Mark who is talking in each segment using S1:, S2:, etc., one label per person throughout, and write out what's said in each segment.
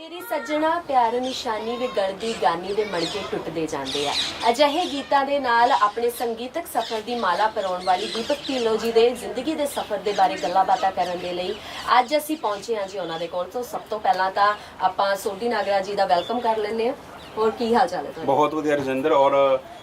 S1: ਤੇਰੀ ਸੱਜਣਾ ਪਿਆਰ ਨਿਸ਼ਾਨੀ ਵੇ ਗਲਦੀ ਗਾਨੀ ਦੇ ਮਣਕੇ ਟੁੱਟਦੇ ਜਾਂਦੇ ਆ। ਅਜਿਹੇ ਗੀਤਾਂ ਦੇ ਨਾਲ ਆਪਣੇ ਸੰਗੀਤਕ ਸਫ਼ਰ ਦੀ ਮਾਲਾ ਪਰੋਣ ਵਾਲੀ ਦੀਪਕ ਢਿੱਲੋਂ ਜੀ ਦੇ ਜ਼ਿੰਦਗੀ ਦੇ ਸਫ਼ਰ ਦੇ ਬਾਰੇ ਗੱਲਾਂ ਬਾਤਾਂ ਕਰਨ ਦੇ ਲਈ ਅੱਜ ਅਸੀਂ ਪਹੁੰਚੇ ਹਾਂ ਜੀ ਉਹਨਾਂ ਦੇ ਕੋਲ। ਤੋਂ ਸਭ ਤੋਂ ਪਹਿਲਾਂ ਤਾਂ ਆਪਾਂ ਸੋਢੀ ਨਾਗਰਾ ਜੀ ਦਾ ਵੈਲਕਮ ਕਰ ਲੈਂਦੇ ਹਾਂ। ਹੋਰ ਕੀ ਹਾਲ ਚਾਲ ਹੈ ਤੁਹਾਡਾ?
S2: ਬਹੁਤ ਵਧੀਆ ਰਜਿੰਦਰ ਔਰ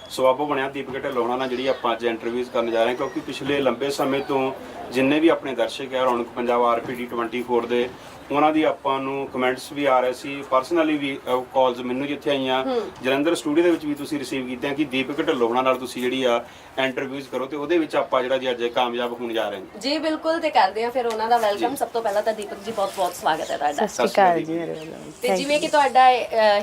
S2: ਸਵਾਬੋ ਬਣਿਆ ਦੀਪਕ ਢਿੱਲੋਂ ਨਾਲ ਜਿਹੜੀ ਆਪਾਂ ਅੱਜ ਇੰਟਰਵਿਊਜ਼ ਕਰਨ ਜਾ ਰਹੇ ਹਾਂ ਕਿਉਂਕਿ ਪਿਛਲੇ ਲੰਬੇ ਸਮੇਂ ਤੋਂ ਜਿੰਨੇ ਵੀ ਆਪਣੇ ਦਰਸ਼ਕ ਹੈ ਰੌਣਕ ਪੰਜਾਬ ਆਰਪੀਡੀ 24 ਦੇ ਉਹਨਾਂ ਦੀ ਆਪਾਂ ਨੂੰ ਕਮੈਂਟਸ ਵੀ ਆ ਰਹੇ ਸੀ। ਪਰਸਨਲੀ ਵੀ ਕਾਲਸ ਮੈਨੂੰ ਜਿੱਥੇ ਆਈਆਂ ਜਲੰਧਰ ਸਟੂਡੀਓ ਦੇ ਵਿੱਚ ਵੀ ਤੁਸੀਂ ਰਿਸੀਵ ਕੀਤੇ ਆ ਕਿ ਦੀਪਕ ਢਿੱਲੋਂ ਨਾਲ ਤੁਸੀਂ ਜਿਹੜੀ ਆ ਇੰਟਰਵਿਊਜ਼ ਕਰੋ ਤੇ ਉਹਦੇ ਵਿੱਚ ਆਪਾਂ ਜਿਹੜਾ ਜੀ ਅੱਜ ਕਾਮਯਾਬ ਹੋਣ ਜਾ ਰਹੇ ਹਾਂ।
S1: ਜੀ ਬਿਲਕੁਲ ਤੇ ਕਰਦੇ ਹਾਂ ਫਿਰ ਉਹਨਾਂ ਦਾ ਵੈਲਕਮ ਸਭ ਤੋਂ ਪਹਿਲਾਂ ਤਾਂ ਦੀਪਕ ਜੀ ਬਹੁਤ ਬਹੁਤ ਸਵਾਗਤ ਹੈ ਤੁਹਾਡਾ।
S3: ਸਤਿ ਸ਼੍ਰੀ ਅਕਾਲ ਜੀ ਮੇਰੇ ਵੱਲੋਂ
S1: ਤੇ ਜਿਵੇਂ ਕਿ ਤੁਹਾਡਾ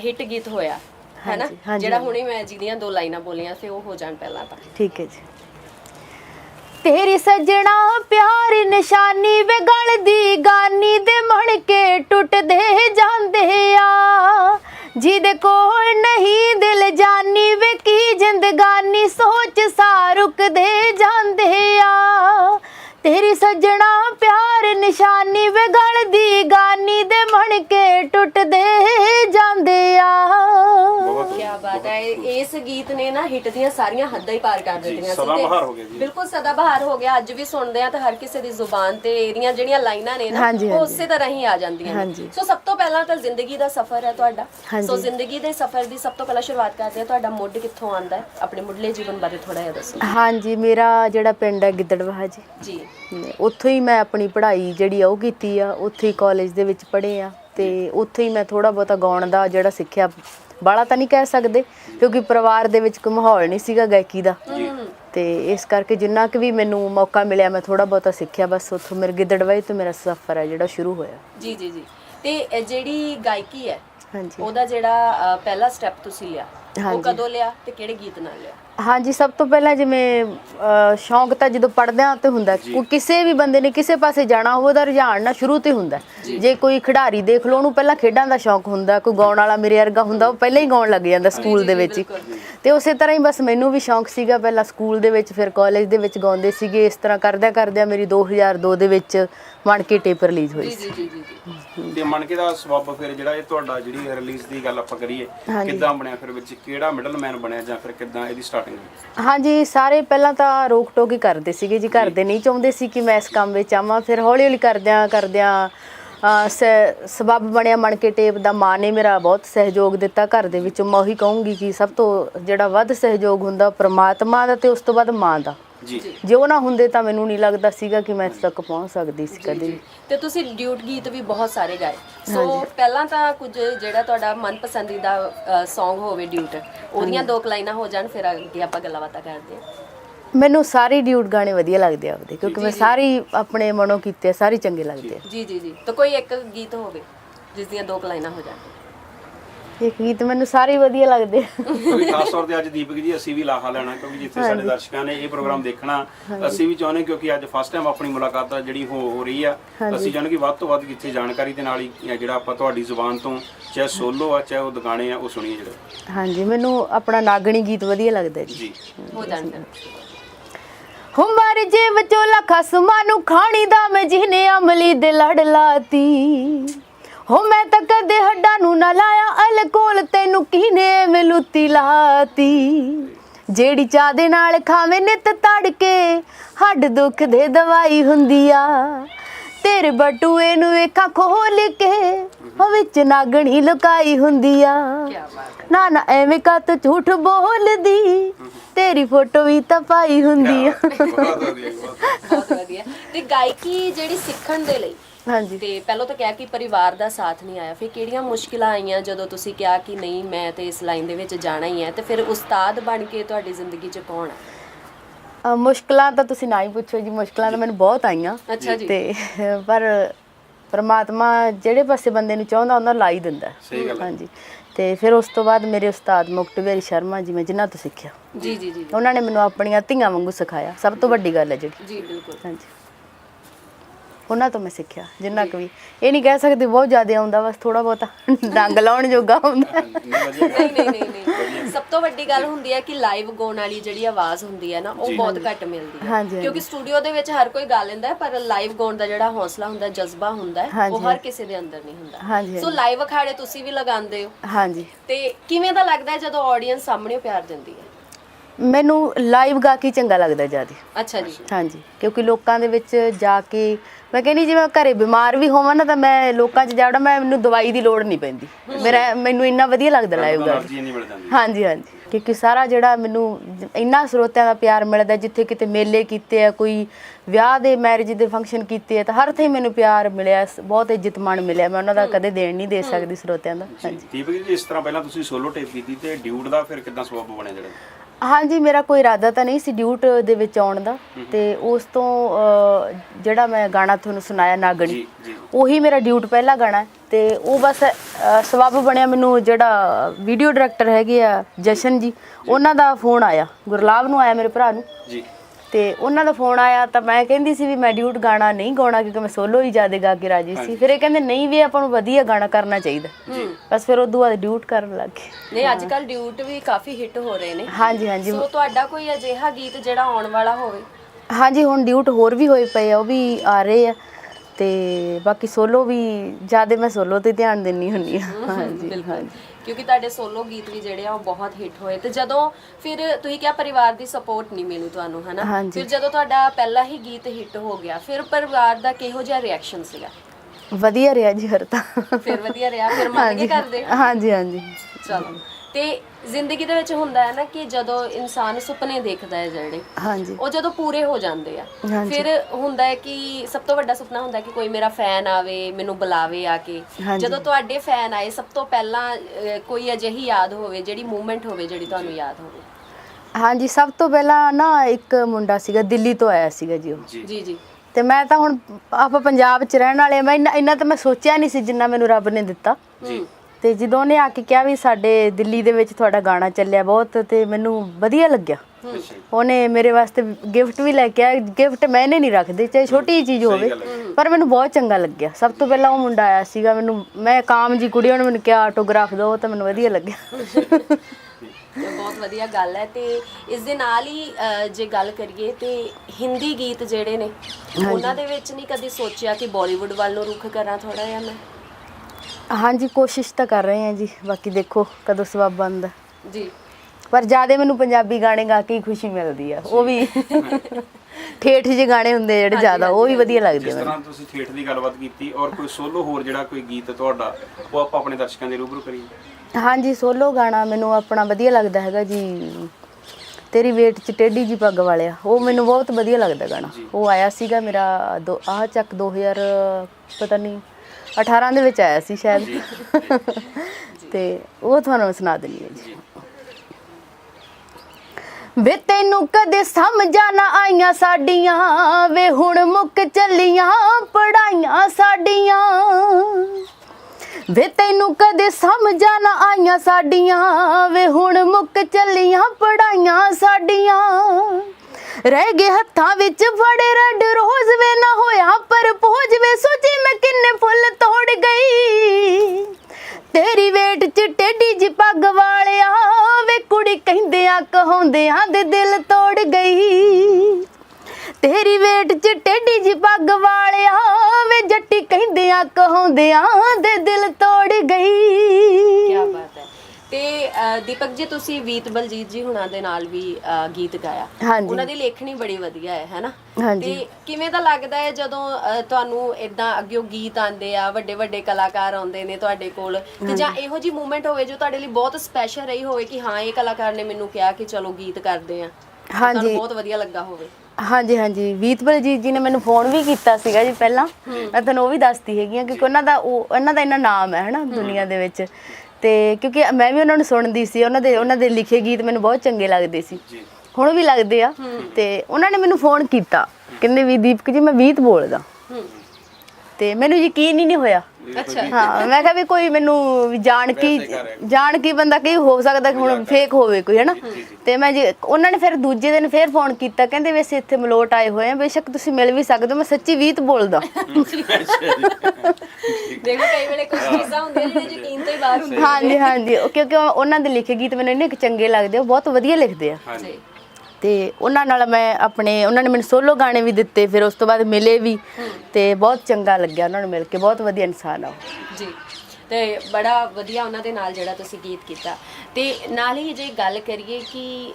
S1: ਹਿੱਟ ਗੀਤ ਹੋਇਆ ਹੈ ਨਾ
S3: ਹਾਂਜੀ, ਹਾਂਜੀ,
S1: ਜਿਹੜਾ ਹੁਣੇ ਮੈਂ ਜਿਹਦੀਆਂ ਦੋ ਲਾਈਨਾਂ ਬੋਲੀਆਂ ਸੀ ਉਹ ਹੋ ਜਾਣ ਪਹਿਲਾਂ ਤਾਂ।
S3: ਠੀਕ ਹੈ ਜੀ। ਤੇਰੀ ਸੱਜਣਾ ਪਿਆਰ ਨਿਸ਼ਾਨੀ ਵੇ ਗਲ ਦੀ ਗਾਨੀ ਦੇ ਮਣ ਕੇ ਟੁੱਟਦੇ ਜਾਂਦੇ ਆ। ਜਿਹਦੇ ਕੋਲ ਨਹੀਂ ਦਿਲ ਜਾਨੀ ਵੇ ਕੀ ਜ਼ਿੰਦਗਾਨੀ ਸੋਚ ਸਾ ਰੁਕਦੇ ਜਾਂਦੇ ਆ। ਤੇਰੀ ਸੱਜਣਾ ਪਿਆਰ ਨਿਸ਼ਾਨੀ ਵੇ ਗਲ ਦੀ ਗਾਨੀ ਦੇ ਮਣ ਕੇ ਟੁੱਟਦੇ ਜਾਂਦੇ ਆ
S2: ਬਹੁਤ
S1: ਕੀ ਬਾਤ ਹੈ ਇਸ ਗੀਤ ਨੇ ਨਾ ਹਿੱਟ ਦੀਆਂ ਸਾਰੀਆਂ ਹੱਦਾਂ ਹੀ ਪਾਰ ਕਰ ਦਿੱਤੀਆਂ
S2: ਸਦਾ
S1: ਤੇ
S2: ਬਹਾਰ ਹੋ ਗਿਆ ਜੀ।
S1: ਬਿਲਕੁਲ ਸਦਾ ਬਹਾਰ ਹੋ ਗਿਆ ਅੱਜ ਵੀ ਸੁਣਦੇ ਆ ਤਾਂ ਹਰ ਕਿਸੇ ਦੀ ਜ਼ੁਬਾਨ ਤੇ ਇਹਦੀਆਂ ਜਿਹੜੀਆਂ ਲਾਈਨਾਂ ਨੇ ਨਾ
S3: ਹਾਂਜੀ,
S1: ਉਹ
S3: ਹਾਂਜੀ।
S1: ਉਸੇ ਤਰ੍ਹਾਂ ਹੀ ਆ ਜਾਂਦੀਆਂ ਨੇ
S3: ਹਾਂਜੀ।
S1: ਸੋ ਸਭ ਤੋਂ ਪਹਿਲਾਂ ਤਾਂ ਜ਼ਿੰਦਗੀ ਦਾ ਸਫ਼ਰ ਹੈ ਤੁਹਾਡਾ
S3: ਹਾਂਜੀ।
S1: ਸੋ ਜ਼ਿੰਦਗੀ ਦੇ ਸਫ਼ਰ ਦੀ ਸਭ ਤੋਂ ਪਹਿਲਾਂ ਸ਼ੁਰੂਆਤ ਕਰਦੇ ਆ ਤੁਹਾਡਾ ਮੁੱਢ ਕਿੱਥੋਂ ਆਂਦਾ ਹੈ ਆਪਣੇ ਮੁੱਢਲੇ ਜੀਵਨ ਬਾਰੇ ਥੋੜਾ ਜਿਹਾ ਦੱਸੋ
S3: ਹਾਂਜੀ ਮੇਰਾ ਜਿਹੜਾ ਪਿੰਡ ਹੈ ਗਿੱਦੜਵਾਹਾ ਜੀ
S1: ਜੀ
S3: ਉੱਥੋਂ ਹੀ ਮੈਂ ਆਪਣੀ ਪੜ੍ਹਾਈ ਜਿਹੜੀ ਆ ਉਹ ਕੀਤੀ ਆ ਉੱਥੇ ਹੀ ਕਾਲਜ ਦੇ ਵਿੱਚ ਪੜ੍ਹੇ ਆ ਤੇ ਉੱਥੇ ਹੀ ਮੈਂ ਥੋੜਾ ਬਹੁਤਾ ਗਾਉਣ ਦਾ ਜਿਹੜਾ ਸਿੱਖਿਆ ਬਾਲਾ ਤਾਂ ਨਹੀਂ ਕਹਿ ਸਕਦੇ ਕਿਉਂਕਿ ਪਰਿਵਾਰ ਦੇ ਵਿੱਚ ਕੋਈ ਮਾਹੌਲ ਨਹੀਂ ਸੀਗਾ ਗਾਇਕੀ ਦਾ। ਤੇ ਇਸ ਕਰਕੇ ਜਿੰਨਾ ਕਿ ਵੀ ਮੈਨੂੰ ਮੌਕਾ ਮਿਲਿਆ ਮੈਂ ਥੋੜਾ ਬਹੁਤਾ ਸਿੱਖਿਆ ਬਸ ਉੱਥੋਂ ਮੇਰੇ ਗਿੱਦੜਵਾਹੀ ਤੋਂ ਮੇਰਾ ਸਫ਼ਰ ਹੈ ਜਿਹੜਾ ਸ਼ੁਰੂ ਹੋਇਆ।
S1: ਜੀ ਜੀ ਜੀ। ਤੇ ਜਿਹੜੀ ਗਾਇਕੀ ਹੈ
S3: ਹਾਂਜੀ।
S1: ਉਹਦਾ ਜਿਹੜਾ ਪਹਿਲਾ ਸਟੈਪ ਤੁਸੀਂ ਲਿਆ। ਉਹ
S3: ਹਾਂਜੀ।
S1: ਕਦੋਂ ਲਿਆ ਤੇ ਕਿਹੜੇ ਗੀਤ ਨਾਲ ਲਿਆ?
S3: ਹਾਂਜੀ ਸਭ ਤੋਂ ਪਹਿਲਾਂ ਜਿਵੇਂ ਸ਼ੌਂਕ ਤਾਂ ਜਦੋਂ ਪੜਦਿਆਂ ਤੇ ਹੁੰਦਾ ਕੋਈ ਕਿਸੇ ਵੀ ਬੰਦੇ ਨੇ ਕਿਸੇ ਪਾਸੇ ਜਾਣਾ ਹੋਵੇ ਉਹਦਾ ਰੁਝਾਨ ਨਾ ਸ਼ੁਰੂ ਤੋਂ ਹੀ। ਹੁੰਦਾ ਜੇ ਕੋਈ ਖਿਡਾਰੀ ਦੇਖ ਲਓ ਉਹਨੂੰ ਪਹਿਲਾਂ ਖੇਡਾਂ ਦਾ ਸ਼ੌਂਕ ਹੁੰਦਾ ਕੋਈ ਗਾਉਣ ਵਾਲਾ ਮੇਰੇ ਵਰਗਾ ਹੁੰਦਾ ਉਹ ਪਹਿਲਾਂ ਹੀ ਗਾਉਣ ਲੱਗ ਜਾਂਦਾ ਸਕੂਲ ਦੇ ਵਿੱਚ। ਹੀ ਤੇ ਉਸੇ ਤਰ੍ਹਾਂ ਹੀ ਬਸ ਮੈਨੂੰ ਵੀ ਸ਼ੌਂਕ ਸੀਗਾ ਪਹਿਲਾਂ ਸਕੂਲ ਦੇ ਵਿੱਚ ਫਿਰ ਕਾਲਜ ਦੇ ਵਿੱਚ ਗਾਉਂਦੇ ਸੀਗੇ। ਇਸ ਤਰ੍ਹਾਂ ਕਰਦਿਆਂ ਕਰਦਿਆਂ ਮੇਰੀ 2002 ਦੇ ਵਿੱਚ ਮਣਕੇ ਟੇਪ ਰਿਲੀਜ਼ ਹੋਈ ਸੀ
S1: ਜੀ ਜੀ ਜੀ ਜੀ।
S2: ਤੇ ਮਨਕੇ ਦਾ ਸਬਬ ਫਿਰ ਜਿਹੜਾ ਇਹ ਤੁਹਾਡਾ ਜਿਹੜੀ ਰਿਲੀਜ਼ ਦੀ ਗੱਲ ਆਪਾਂ ਕਰੀਏ। ਕਿੱਦਾਂ ਬਣਿਆ ਫਿਰ ਵਿੱਚ? ਕਿਹੜਾ ਮਿਡਲਮੈਨ ਬਣਿਆ ਜਾਂ ਫਿਰ ਕਿੱਦਾਂ ਇਹਦੀ ਸਟਾਰਟਿੰਗ ਹੋਈ?
S3: ਹਾਂਜੀ ਸਾਰੇ ਪਹਿਲਾਂ ਤਾਂ ਰੋਕ ਟੋਕ ਹੀ ਕਰਦੇ ਸੀਗੇ ਜੀ ਘਰ ਦੇ ਨਹੀਂ ਚਾਹੁੰਦੇ ਸੀ ਕਿ ਮੈਂ ਇਸ ਕੰਮ ਵਿੱਚ ਆਵਾਂ ਫਿਰ ਹੌਲੀ ਹੌਲੀ ਕਰਦਿਆਂ ਕਰਦਿਆਂ ਅਹ, ਸ- ਸਬੱਬ ਬਣਿਆ ਮਣਕੇ ਟੇਪ ਦਾ ਮਾਂ ਨੇ ਮੇਰਾ ਬਹੁਤ ਸਹਿਯੋਗ ਦਿੱਤਾ ਘਰ ਦੇ ਵਿੱਚ ਮੈਂ ਉਹੀ ਕਹੂੰਗੀ ਕਿ ਸਭ ਤੋਂ ਜਿਹੜਾ ਵੱਧ ਸਹਿਯੋਗ ਹੁੰਦਾ ਪ੍ਰਮਾਤਮਾ ਦਾ ਤੇ ਉਸ ਤੋਂ ਬਾਅਦ ਮਾਂ ਦਾ।
S2: ਜੀ।
S3: ਜੇ। ਉਹ ਨਾ ਹੁੰਦੇ ਤਾਂ ਮੈਨੂੰ ਨਹੀਂ ਲੱਗਦਾ ਸੀਗਾ ਕਿ ਮੈਂ ਇੱਥੇ ਤੱਕ ਪਹੁੰਚ ਸਕਦੀ ਸੀ ਕਦੇ ਵੀ
S1: ਤੇ ਤੁਸੀਂ ਡਿਊਟ ਗੀਤ ਵੀ ਬਹੁਤ ਸਾਰੇ ਗਾਏ। ਸੋ ਪਹਿਲਾਂ ਤਾਂ ਕੁਝ ਜਿਹੜਾ ਤੁਹਾਡਾ ਮਨਪਸੰਦੀਦਾ Song ਹੋਵੇ ਡਿਊਟ ਉਹਦੀਆਂ ਦੋ ਕੁ ਲਾਈਨਾਂ ਹੋ ਜਾਣ ਫਿਰ ਅੱਗੇ ਆਪਾਂ ਗੱਲਾਂ ਬਾਤਾਂ ਕਰਦੇ ਹਾਂ।
S3: ਮੈਨੂੰ ਸਾਰੇ ਡਿਊਟ ਗਾਣੇ ਵਧੀਆ ਲੱਗਦੇ ਆ ਆਪਦੇ ਕਿਉਂਕਿ ਮੈਂ ਸਾਰੀ ਆਪਣੇ ਮਨੋਂ ਕੀਤੇ ਆ, ਸਾਰੇ ਚੰਗੇ ਲੱਗਦੇ ਆ।
S1: ਜੀ ਜੀ ਜੀ। ਤਾਂ ਕੋਈ ਇੱਕ ਗੀਤ ਹੋਵੇ ਜਿਸ ਦੀਆਂ ਦੋ ਕੁ ਲਾਈਨਾਂ ਹੋ ਜਾਣ।
S3: ਇਹ ਗੀਤ ਮੈਨੂੰ ਸਾਰੇ ਹੀ ਵਧੀਆ ਲੱਗਦੇ ਆ।
S2: ਖਾਸ ਤੌਰ ਤੇ ਅੱਜ ਦੀਪਕ ਜੀ ਅਸੀਂ ਵੀ ਲਾਹਾ ਲੈਣਾ ਕਿਉਂਕਿ ਜਿੱਥੇ ਸਾਡੇ ਦਰਸ਼ਕਾਂ ਨੇ ਇਹ ਪ੍ਰੋਗਰਾਮ ਦੇਖਣਾ ਅਸੀਂ ਵੀ ਚਾਹੁੰਦੇ ਕਿਉਂਕਿ ਅੱਜ ਫਸਟ ਟਾਈਮ ਆਪਣੀ ਮੁਲਾਕਾਤ ਆ ਜਿਹੜੀ ਹੋ ਹੋ ਰਹੀ ਆ। ਅਸੀਂ ਚਾਹੁੰਦੇ ਕਿ ਵੱਧ ਤੋਂ ਵੱਧ ਕਿੱਥੇ ਜਾਣਕਾਰੀ ਦੇ ਨਾਲ ਹੀ ਇਹ ਜਿਹੜਾ ਆਪਾਂ ਤੁਹਾਡੀ ਜ਼ੁਬਾਨ ਤੋਂ ਚਾਹੇ ਸੋਲੋ ਆ ਚਾਹੇ ਉਹ ਦੁਗਾਣੇ ਆ ਉਹ ਸੁਣੀਏ ਜਿਹੜੇ।
S3: ਹਾਂਜੀ ਮੈਨੂੰ ਆਪਣਾ ਨਾਗਣੀ ਗੀਤ ਵਧੀਆ ਲੱਗਦਾ ਜੀ।
S2: ਜੀ।
S1: ਹੋ ਜਾਣ ਫਿਰ
S3: ਹੁਮਰ ਜੇ ਵਿਚੋਲਾ ਖਸਮਾਂ ਨੂੰ ਖਾਣੀ ਦਾ ਮੈਂ ਜਿਹਨੇ ਅਮਲੀ ਦੇ ਲੜ ਲਾਤੀ। ਹੋ ਮੈਂ ਤਾਂ ਕਦੇ ਹੱਡਾਂ ਨੂੰ ਨਾ ਲਾਇਆ ਅਲਕੋਲ ਤੈਨੂੰ ਕਿਨੇ ਮਿਲੂਤੀ ਲਾਤੀ ਜਿਹੜੀ ਚਾਹ ਦੇ ਨਾਲ ਖਾਵੇਂ ਨਿਤ ਤੜਕੇ ਹੱਡ ਦੁੱਖ ਦੇ ਦਵਾਈ ਹੁੰਦੀ ਆ। ਤੇਰੇ ਬਟੂਏ ਨੂੰ ਵੇਖਾਂ ਖੋਲ ਕੇ ਉਹ ਵਿੱਚ ਨਾਗਣੀ ਲੁਕਾਈ ਹੁੰਦੀ ਆ। ਨਾ ਨਾ ਐਵੇਂ ਕਾ ਤੂੰ ਝੂਠ ਬੋਲਦੀ ਤੇਰੀ ਫੋਟੋ ਵੀ ਤਾਂ ਪਾਈ ਹੁੰਦੀ ਆ।
S2: ਬਹੁਤ ਵਧੀਆ।
S1: ਤੇ ਗਾਇਕੀ ਜਿਹੜੀ ਸਿੱਖਣ ਦੇ ਲਈ
S3: ਹਾਂਜੀ।
S1: ਤੇ ਪਹਿਲਾਂ ਤਾਂ ਕਿਹਾ ਕਿ ਪਰਿਵਾਰ ਦਾ ਸਾਥ ਨਹੀਂ ਆਇਆ। ਫਿਰ ਕਿਹੜੀਆਂ ਮੁਸ਼ਕਿਲਾਂ ਆਈਆਂ ਜਦੋਂ ਤੁਸੀਂ ਕਿਹਾ ਕਿ ਨਹੀਂ ਮੈਂ ਤੇ ਇਸ ਲਾਈਨ ਦੇ ਵਿੱਚ ਜਾਣਾ ਹੀ ਹੈ ਤੇ ਫਿਰ ਉਸਤਾਦ ਬਣ ਕੇ ਤੁਹਾਡੀ ਜ਼ਿੰਦਗੀ 'ਚ ਕੌਣ ਹੈ
S3: ਅਹ ਮੁਸ਼ਕਲਾਂ ਤਾਂ ਤੁਸੀਂ ਨਾ ਹੀ ਪੁੱਛੋ ਜੀ ਮੁਸ਼ਕਲਾਂ ਤਾਂ ਮੈਨੂੰ ਬਹੁਤ ਆਈਆਂ।
S1: ਅੱਛਾ ਜੀ।
S3: ਤੇ ਪਰ ਪ੍ਰਮਾਤਮਾ ਜਿਹੜੇ ਪਾਸੇ ਬੰਦੇ ਨੂੰ ਚਾਹੁੰਦਾ ਉਹਨਾਂ ਲਾਈ ਦਿੰਦਾ।
S2: ਸਹੀ ਗੱਲ ਹੈ।
S3: ਹਾਂਜੀ। ਤੇ ਫਿਰ ਉਸ ਤੋਂ ਬਾਅਦ ਮੇਰੇ ਉਸਤਾਦ ਮੁਕਤਵੇਰੀ ਸ਼ਰਮਾ ਜੀ ਮੈਂ ਜਿਨ੍ਹਾਂ ਤੋਂ ਸਿੱਖਿਆ।
S1: ਜੀ ਜੀ ਜੀ।
S3: ਉਹਨਾਂ ਨੇ ਮੈਨੂੰ ਆਪਣੀਆਂ ਧੀਆਂ ਵਾਂਗੂ ਸਿਖਾਇਆ। ਸਭ ਤੋਂ ਵੱਡੀ ਗੱਲ ਹੈ ਜਿਹੜੀ।
S1: ਜੀ ਬਿਲਕੁਲ।
S3: ਹਾਂਜੀ। ਉਹਨਾਂ ਤੋਂ ਮੈਂ ਸਿੱਖਿਆ ਜਿੰਨਾ ਕੁ ਵੀ। ਇਹ ਨਹੀਂ ਕਹਿ ਸਕਦੇ ਬਹੁਤ ਜ਼ਿਆਦਾ ਆਉਂਦਾ ਬਸ ਥੋੜਾ ਬਹੁਤਾ। ਡੰਗ ਲਾਉਣ ਜੋਗਾ ਹੁੰਦਾ।
S2: ਨਹੀਂ
S1: ਨਹੀਂ ਨਹੀਂ ਸਭ ਤੋਂ ਵੱਡੀ ਗੱਲ ਹੁੰਦੀ ਹੈ ਕਿ ਲਾਈਵ ਗਾਉਣ ਵਾਲੀ ਜਿਹੜੀ ਆਵਾਜ਼ ਹੁੰਦੀ ਹੈ ਨਾ ਉਹ ਬਹੁਤ ਘੱਟ ਮਿਲਦੀ ਹੈ। ਕਿਉਂਕਿ ਸਟੂਡੀਓ ਦੇ ਵਿੱਚ ਹਰ ਕੋਈ ਗਾ ਲੈਂਦਾ ਹੈ ਪਰ ਲਾਈਵ ਗਾਉਣ ਦਾ ਜਿਹੜਾ ਹੌਸਲਾ ਹੁੰਦਾ ਜਜ਼ਬਾ ਹੁੰਦਾ ਹੈ ਉਹ। ਹਰ ਕਿਸੇ ਦੇ ਅੰਦਰ ਨਹੀਂ ਹੁੰਦਾ। ਸੋ ਲਾਈਵ ਅਖਾੜੇ ਤੁਸੀਂ ਵੀ ਲਗਾਉਂਦੇ ਹੋ।
S3: ਹਾਂਜੀ।
S1: ਤੇ ਕਿਵੇਂ ਦਾ ਲੱਗਦਾ ਹੈ ਜਦੋਂ ਆਡੀਅנס ਸਾਹਮਣੇ ਪਿਆਰ ਦਿੰਦੀ ਹੈ?
S3: ਮੈਨੂੰ ਲਾਈਵ ਗਾ ਕੇ ਚੰਗਾ ਲੱਗਦਾ ਜ਼ਿਆਦਾ।
S1: ਅੱਛਾ ਜੀ।
S3: ਹਾਂਜੀ ਕਿਉਂਕਿ ਲੋਕਾਂ ਦੇ ਵਿੱਚ ਜਾ ਕੇ ਮੈਂ ਕਹਿੰਦੀ ਜੇ ਘਰੇ ਬਿਮਾਰ ਵੀ ਹੋਵਾਂ ਨਾ ਤਾਂ ਮੈਂ ਲੋਕਾਂ 'ਚ ਜਾੜਾ ਮੈਂ ਮੈਨੂੰ ਦਵਾਈ ਦੀ ਲੋੜ ਨਹੀਂ ਪੈਂਦੀ। ਮੇਰਾ ਮੈਨੂੰ ਇੰਨਾ ਵਧੀਆ ਲੱਗਦਾ ਲਾਈਵ ਗਾ। ਹਾਂਜੀ ਹਾਂਜੀ। ਕਿਉਂਕਿ ਸਾਰਾ ਜਿਹੜਾ ਮੈਨੂੰ ਇੰਨਾ ਸਰੋਤਿਆਂ ਦਾ ਪਿਆਰ ਮਿਲਦਾ ਜਿੱਥੇ ਕਿਤੇ ਮੇਲੇ ਕੀਤੇ ਆ ਕੋਈ ਵਿਆਹ ਦੇ ਮੈਰਿਜ ਦੇ ਫੰਕਸ਼ਨ ਕੀਤੇ ਆ ਤਾਂ ਹਰ ਥਾਂ ਮੈਨੂੰ ਪਿਆਰ ਮਿਲਿਆ ਬਹੁਤ ਇੱਜ਼ਤ ਮਾਣ ਮਿਲਿਆ। ਮੈਂ ਉਹਨਾਂ ਦਾ ਕਦੇ ਦੇਣ ਨਹੀਂ ਦੇ ਸਕਦੀ ਸਰੋਤਿਆਂ ਦਾ। ਹਾਂਜੀ।
S2: ਦੀਪਕ ਜੀ ਇਸ ਤਰ੍ਹਾਂ ਪਹਿਲਾਂ ਤੁਸੀਂ ਸੋਲੋ ਟੇਪ ਕੀਤੀ ਤੇ ਡਿਊਟ ਦਾ ਫਿਰ ਕਿਦਾਂ ਸਬਬ ਬਣਿਆ ਜਿਹੜਾ?
S3: ਹਾਂਜੀ ਮੇਰਾ ਕੋਈ ਇਰਾਦਾ ਤਾਂ ਨਹੀਂ ਸੀ ਡਿਊਟ ਦੇ ਵਿੱਚ ਆਉਣ ਦਾ। ਤੇ ਉਸ ਤੋਂ ਜਿਹੜਾ ਮੈਂ ਗਾਣਾ ਤੁਹਾਨੂੰ ਸੁਣਾਇਆ ਨਾਗਣੀ
S2: ਜੀ
S3: ਉਹੀ ਮੇਰਾ ਡਿਊਟ ਪਹਿਲਾ ਗਾਣਾ ਹੈ। ਤੇ ਉਹ ਬਸ ਸਬੱਬ ਬਣਿਆ ਮੈਨੂੰ ਜਿਹੜਾ ਵੀਡੀਓ ਡਾਇਰੈਕਟਰ ਹੈਗੇ ਆ ਜਸ਼ਨ ਜੀ। ਉਹਨਾਂ ਦਾ ਫੋਨ ਆਇਆ। ਗੁਰਲਾਬ ਨੂੰ ਆਇਆ ਮੇਰੇ ਭਰਾ ਨੂੰ।
S2: ਜੀ।
S3: ਤੇ ਉਹਨਾਂ ਦਾ ਫੋਨ ਆਇਆ ਤਾਂ ਮੈਂ ਕਹਿੰਦੀ ਸੀ ਵੀ ਮੈਂ ਡਿਊਟ ਗਾਣਾ ਨਹੀਂ ਗਾਉਣਾ ਕਿਉਂਕਿ ਮੈਂ ਸੋਲੋ ਹੀ ਜ਼ਿਆਦਾ ਗਾ ਕੇ ਰਾਜੀ ਸੀ। ਫਿਰ ਇਹ ਕਹਿੰਦੇ ਨਹੀਂ ਵੀ ਆਪਾਂ ਨੂੰ ਵਧੀਆ ਗਾਣਾ ਕਰਨਾ ਚਾਹੀਦਾ। ਬਸ ਫਿਰ ਉਦੋਂ ਬਾਅਦ ਡਿਊਟ ਕਰਨ ਲੱਗ ਗਏ।
S1: ਨਹੀਂ ਅੱਜ ਕੱਲ ਡਿਊਟ ਵੀ ਕਾਫੀ ਹਿੱਟ ਹੋ ਰਹੇ ਨੇ।
S3: ਹਾਂਜੀ ਹਾਂਜੀ।
S1: ਸੋ ਤੁਹਾਡਾ ਕੋਈ ਅਜਿਹਾ ਗੀਤ ਜਿਹੜਾ ਆਉਣ ਵਾਲਾ ਹੋਵੇ?
S3: ਹਾਂਜੀ ਹੁਣ ਡਿਊਟ ਹੋਰ ਵੀ ਹੋਏ ਪਏ ਆ ਉਹ ਵੀ ਆ ਰਹੇ ਆ। ਤੇ ਬਾਕੀ ਸੋਲੋ ਵੀ ਜ਼ਿਆਦਾ ਮੈਂ ਸੋਲੋ ਤੇ ਧਿਆਨ ਦਿੰਨੀ ਹੁੰਨੀ ਆ। ਹਾਂਜੀ ਹਾਂਜੀ।
S1: ਕਿਉਂਕਿ ਤੁਹਾਡੇ ਸੋਲੋ ਗੀਤ ਵੀ ਜਿਹੜੇ ਆ ਉਹ ਬਹੁਤ ਹਿੱਟ ਹੋਏ। ਤੇ ਜਦੋਂ ਫਿਰ ਤੁਸੀਂ ਕਿਹਾ ਪਰਿਵਾਰ ਦੀ ਸਪੋਰਟ ਨਹੀਂ ਮਿਲੀ ਤੁਹਾਨੂੰ ਹਨਾ?
S3: ਹਾਂਜੀ।
S1: ਫਿਰ ਜਦੋਂ ਤੁਹਾਡਾ ਪਹਿਲਾ ਹੀ ਗੀਤ ਹਿੱਟ ਹੋ ਗਿਆ ਫਿਰ ਪਰਿਵਾਰ ਦਾ ਕਿਹੋ ਜਿਹਾ ਰਿਐਕਸ਼ਨ ਸੀਗਾ?
S3: ਵਧੀਆ ਰਿਹਾ ਜੀ ਹਰ ਤਾਂ।
S1: ਫਿਰ ਵਧੀਆ ਰਿਹਾ ਫਿਰ ਮੰਨ ਕੇ ਕਰਦੇ?
S3: ਹਾਂਜੀ ਹਾਂਜੀ।
S1: ਚਲੋ। ਤੇ ਜ਼ਿੰਦਗੀ ਦੇ ਵਿੱਚ ਹੁੰਦਾ ਹੈ ਨਾ ਕਿ ਜਦੋਂ ਇਨਸਾਨ ਸੁਪਨੇ ਦੇਖਦਾ ਹੈ ਜਿਹੜੇ
S3: ਹਾਂਜੀ।
S1: ਉਹ ਜਦੋਂ ਪੂਰੇ ਹੋ ਜਾਂਦੇ ਆ।
S3: ਹਾਂਜੀ।
S1: ਫਿਰ ਹੁੰਦਾ ਹੈ ਕਿ ਸਭ ਤੋਂ ਵੱਡਾ ਸੁਪਨਾ ਹੁੰਦਾ ਹੈ ਕਿ ਕੋਈ ਮੇਰਾ ਫੈਨ ਆਵੇ ਮੈਨੂੰ ਬੁਲਾਵੇ ਆ ਕੇ।
S3: ਹਾਂਜੀ।
S1: ਜਦੋਂ ਤੁਹਾਡੇ ਫੈਨ ਆਏ ਸਭ ਤੋਂ ਪਹਿਲਾਂ ਅਹ, ਕੋਈ ਅਜਿਹੀ ਯਾਦ ਹੋਵੇ ਜਿਹੜੀ ਮੂਮੈਂਟ ਹੋਵੇ ਜਿਹੜੀ ਤੁਹਾਨੂੰ ਯਾਦ ਹੋਵੇ।
S3: ਹਾਂਜੀ ਸਭ ਤੋਂ ਪਹਿਲਾਂ ਨਾ ਇੱਕ ਮੁੰਡਾ ਸੀਗਾ ਦਿੱਲੀ ਤੋਂ ਆਇਆ ਸੀਗਾ ਜੀ ਉਹ।
S1: ਜੀ। ਜੀ
S3: ਤੇ ਮੈਂ ਤਾਂ ਹੁਣ ਆਪਾਂ ਪੰਜਾਬ 'ਚ ਰਹਿਣ ਵਾਲੇ ਆ, ਮੈਂ ਇੰਨਾ ਇੰਨਾ ਤਾਂ ਮੈਂ ਸੋਚਿਆ ਨਹੀਂ ਸੀ ਜਿੰਨਾ ਮੈਨੂੰ ਰੱਬ ਨੇ ਦਿੱਤਾ।
S1: ਜੀ
S3: ਤੇ ਜਦੋਂ ਉਹਨੇ ਆ ਕੇ ਕਿਹਾ ਵੀ ਸਾਡੇ ਦਿੱਲੀ ਦੇ ਵਿੱਚ ਤੁਹਾਡਾ ਗਾਣਾ ਚੱਲਿਆ ਬਹੁਤ ਤੇ ਮੈਨੂੰ ਵਧੀਆ ਲੱਗਿਆ। ਉਹਨੇ ਮੇਰੇ ਵਾਸਤੇ ਗਿਫਟ ਵੀ ਲੈ ਕੇ ਆਇਆ। ਗਿਫਟ ਮੈਨੇ ਨਹੀਂ ਰੱਖਦੇ ਚਾਹੇ ਛੋਟੀ ਚੀਜ਼ ਹੋਵੇ। ਪਰ ਮੈਨੂੰ ਬਹੁਤ ਚੰਗਾ ਲੱਗਿਆ। ਸਭ ਤੋਂ ਪਹਿਲਾਂ ਉਹ ਮੁੰਡਾ ਆਇਆ ਸੀਗਾ ਮੈਨੂੰ ਮੈਂ ਕਾਮ ਜੀ ਕੁੜੀ ਉਹਨੇ ਮੈਨੂੰ ਕਿਹਾ ਆਟੋਗ੍ਰਾਫ ਦਿਓ ਤਾਂ ਮੈਨੂੰ ਵਧੀਆ ਲੱਗਿਆ।
S1: ਬਹੁਤ ਵਧੀਆ ਗੱਲ ਹੈ ਤੇ ਇਸ ਦੇ ਨਾਲ ਹੀ ਜੇ ਗੱਲ ਕਰੀਏ ਤੇ ਹਿੰਦੀ ਗੀਤ ਜਿਹੜੇ ਨੇ ਉਹਨਾਂ ਦੇ ਵਿੱਚ ਨਹੀਂ ਕਦੀ ਸੋਚਿਆ ਕਿ ਬਾਲੀਵੁੱਡ ਵੱਲ ਨੂੰ ਰੁਖ ਕਰਾਂ ਥੋੜਾ ਜਿਹਾ ਮੈਂ?
S3: ਹਾਂਜੀ ਕੋਸ਼ਿਸ਼ ਤਾਂ ਕਰ ਰਹੇ ਹਾਂ ਜੀ। ਬਾਕੀ ਦੇਖੋ ਕਦੋਂ ਸਬਬ ਬਣਦਾ।
S1: ਜੀ।
S3: ਪਰ ਜ਼ਿਆਦਾ ਮੈਨੂੰ ਪੰਜਾਬੀ ਗਾਣੇ ਗਾ ਕੇ ਹੀ ਖੁਸ਼ੀ ਮਿਲਦੀ ਆ। ਉਹ ਵੀ ਠੇਠ ਜਿਹੇ ਗਾਣੇ ਹੁੰਦੇ ਜਿਹੜੇ ਜ਼ਿਆਦਾ ਉਹ ਵੀ ਵਧੀਆ ਲੱਗਦੇ
S2: ਜਿਸ ਤਰ੍ਹਾਂ ਤੁਸੀਂ ਥੀਏਟਰ ਦੀ ਗੱਲਬਾਤ ਕੀਤੀ ਔਰ ਕੋਈ ਸੋਲੋ ਹੋਰ ਜਿਹੜਾ ਕੋਈ ਗੀਤ ਤੁਹਾਡਾ ਉਹ ਆਪਾਂ ਆਪਣੇ ਦਰਸ਼ਕਾਂ ਦੇ ਰੂਬਰੂ ਕਰੀਏ।
S3: ਹਾਂਜੀ ਸੋਲੋ ਗਾਣਾ ਮੈਨੂੰ ਆਪਣਾ ਵਧੀਆ ਲੱਗਦਾ ਹੈਗਾ ਜੀ। ਤੇਰੀ ਵੇਟ ਚ ਟੇਢੀ ਜੀ ਪੱਗ ਵਾਲਿਆ। ਉਹ ਮੈਨੂੰ ਬਹੁਤ ਵਧੀਆ ਲੱਗਦਾ ਗਾਣਾ। ਉਹ ਆਇਆ ਸੀਗਾ ਮੇਰਾ ਦੋ- ਆਹ ਚੱਕ 2000 ਪਤਾ ਨਹੀਂ 18 ਦੇ ਵਿੱਚ ਆਇਆ ਸੀ ਸ਼ਾਇਦ। ਤੇ ਉਹ ਤੁਹਾਨੂੰ ਮੈਂ ਸੁਣਾ ਦਿੰਦੀ ਹਾਂ ਜੀ।
S2: ਜੀ
S3: ਵੇ ਤੈਨੂੰ ਕਦੇ ਸਮਝਾ ਨਾ ਆਈਆਂ ਸਾਡੀਆਂ ਵੇ ਹੁਣ ਮੁੱਕ ਚੱਲੀਆਂ ਪੜਾਈਆਂ ਸਾਡੀਆਂ। ਵੇ ਤੈਨੂੰ ਕਦੇ ਸਮਝਾ ਨਾ ਆਈਆਂ ਸਾਡੀਆਂ ਵੇ ਹੁਣ ਮੁੱਕ ਚੱਲੀਆਂ ਪੜਾਈਆਂ ਸਾਡੀਆਂ। ਰਹਿ ਗਏ ਹੱਥਾਂ ਵਿੱਚ ਫੜੇ ਰੈੱਡ ਰੋਜ਼ ਵੇ ਨਾ
S1: ਵੀਤ ਬਲਜੀਤ ਜੀ ਹੁਣਾਂ ਦੇ ਨਾਲ ਵੀ ਗੀਤ ਗਾਇਆ।
S3: ਹਾਂਜੀ।
S1: ਉਹਨਾਂ ਦੀ ਲੇਖਣੀ ਬੜੀ ਵਧੀਆ ਹੈ ਹੈਨਾ
S3: ਹਾਂਜੀ।
S1: ਤੇ ਕਿਵੇਂ ਦਾ ਲੱਗਦਾ ਹੈ ਜਦੋਂ ਤੁਹਾਨੂੰ ਇਦਾਂ ਅੱਗੇ ਗੀਤ ਆਉਂਦੇ ਆ ਵੱਡੇ ਵੱਡੇ ਕਲਾਕਾਰ ਆਉਂਦੇ ਨੇ ਤੁਹਾਡੇ ਕੋਲ ਤੇ ਜਾਂ ਇਹੋ ਜੀ ਮੂਮੈਂਟ ਹੋਵੇ ਜੋ ਤੁਹਾਡੇ ਲਈ ਬਹੁਤ ਸਪੈਸ਼ਲ ਰਹੀ ਹੋਵੇ ਕਿ ਹਾਂ ਇਹ ਕਲਾਕਾਰ ਨੇ ਮੈਨੂੰ ਕਿਹਾ ਕਿ ਚਲੋ ਗੀਤ ਕਰਦੇ ਆ। ਤੁਹਾਨੂੰ
S3: ਹਾਂਜੀ।
S1: ਬਹੁਤ ਵਧੀਆ ਲੱਗਾ ਹੋਵੇ।
S3: ਹਾਂਜੀ ਹਾਂਜੀ। ਵੀਤਪਾਲ ਜੀ ਜੀ ਨੇ ਮੈਨੂੰ ਫੋਨ ਵੀ ਕੀਤਾ ਸੀਗਾ ਜੀ ਪਹਿਲਾਂ। ਮੈਂ ਤੁਹਾਨੂੰ ਉਹ ਵੀ ਦੱਸਦੀ ਹੈਗੀ ਕਿਉਂਕਿ ਉਹਨਾਂ ਦਾ ਉਹ ਉਹਨਾਂ ਦਾ ਇੰਨਾ ਨਾਮ ਹੈ ਹਨਾ ਦੁਨੀਆ ਦੇ ਵਿੱਚ। ਤੇ ਕਿਉਂਕਿ ਮੈਂ ਵੀ ਉਹਨਾਂ ਨੂੰ ਸੁਣਦੀ ਸੀ ਉਹਨਾਂ ਦੇ ਉਹਨਾਂ ਦੇ ਲਿਖੇ ਗੀਤ ਮੈਨੂੰ ਬਹੁਤ ਚੰਗੇ ਲੱਗਦੇ ਸੀ।
S2: ਜੀ।
S3: ਹੁਣ ਵੀ ਲੱਗਦੇ ਆ। ਤੇ ਉਹਨਾਂ ਨੇ ਮੈਨੂੰ ਫੋਨ ਕੀਤਾ ਕਹਿੰਦੇ ਵੀ ਦੀਪਕ ਜੀ ਮੈਂ ਵੀਤ ਬੋਲਦਾ। ਤੇ ਮੈਨੂੰ ਯਕੀਨ ਹੀ ਨਹੀਂ ਹੋਇਆ।
S1: ਅੱਛਾ।
S3: ਹਾਂ ਮੈਂ ਕਿਹਾ ਵੀ ਕੋਈ ਮੈਨੂੰ ਵੀ ਜਾਣ ਕੀ ਜਾਣ ਕੀ ਬੰਦਾ ਕੀ ਹੋ ਸਕਦਾ ਕਿ ਹੁਣ ਫੇਕ ਹੋਵੇ ਕੋਈ ਹੈਨਾ? ਤੇ ਮੈਂ ਜੀ ਉਹਨਾਂ ਨੇ ਫਿਰ ਦੂਜੇ ਦਿਨ ਫਿਰ ਫੋਨ ਕੀਤਾ ਕਹਿੰਦੇ ਵੀ ਅਸੀਂ ਇੱਥੇ ਮਲੋਟ ਆਏ ਹੋਏ ਆ ਬੇਸ਼ੱਕ ਤੁਸੀਂ ਮਿਲ ਵੀ ਸਕਦੇ ਹੋ ਮੈਂ ਸੱਚੀ ਵੀਤ ਬੋਲਦਾ।
S1: ਦੇਖੋ ਕਈ ਵੇਲੇ ਕੁਝ ਚੀਜ਼ਾਂ ਹੁੰਦੀਆਂ ਜਿਹੜੀਆਂ ਯਕੀਨ ਤੋਂ ਹੀ ਬਾਹਰ ਹੁੰਦੀਆਂ
S3: ਹਾਂਜੀ ਹਾਂਜੀ। ਕਿਉਂਕਿ ਉਹ- ਉਹਨਾਂ ਦੇ ਲਿਖੇ ਗੀਤ ਮੈਨੂੰ ਇੰਨੇ ਚੰਗੇ ਲੱਗਦੇ ਉਹ ਬਹੁਤ ਵਧੀਆ ਲਿਖਦੇ ਆ।
S1: ਜੀ।
S3: ਤੇ ਉਹਨਾਂ ਨਾਲ ਮੈਂ ਆਪਣੇ, ਉਹਨਾਂ ਨੇ ਮੈਨੂੰ ਸੋਲੋ ਗਾਣੇ ਵੀ ਦਿੱਤੇ, ਫਿਰ ਉਸ ਤੋਂ ਬਾਅਦ ਮਿਲੇ ਵੀ ਤੇ ਬਹੁਤ ਚੰਗਾ ਲੱਗਿਆ ਉਹਨਾਂ ਨੂੰ ਮਿਲ ਕੇ, ਬਹੁਤ ਵਧੀਆ ਇਨਸਾਨ ਆ ਉਹ।
S1: ਜੀ, ਤੇ ਬੜਾ ਵਧੀਆ ਉਹਨਾਂ ਦੇ ਨਾਲ ਜਿਹੜਾ ਤੁਸੀਂ ਗੀਤ ਕੀਤਾ। ਤੇ ਨਾਲ ਹੀ ਜੇ ਗੱਲ ਕਰੀਏ ਕਿ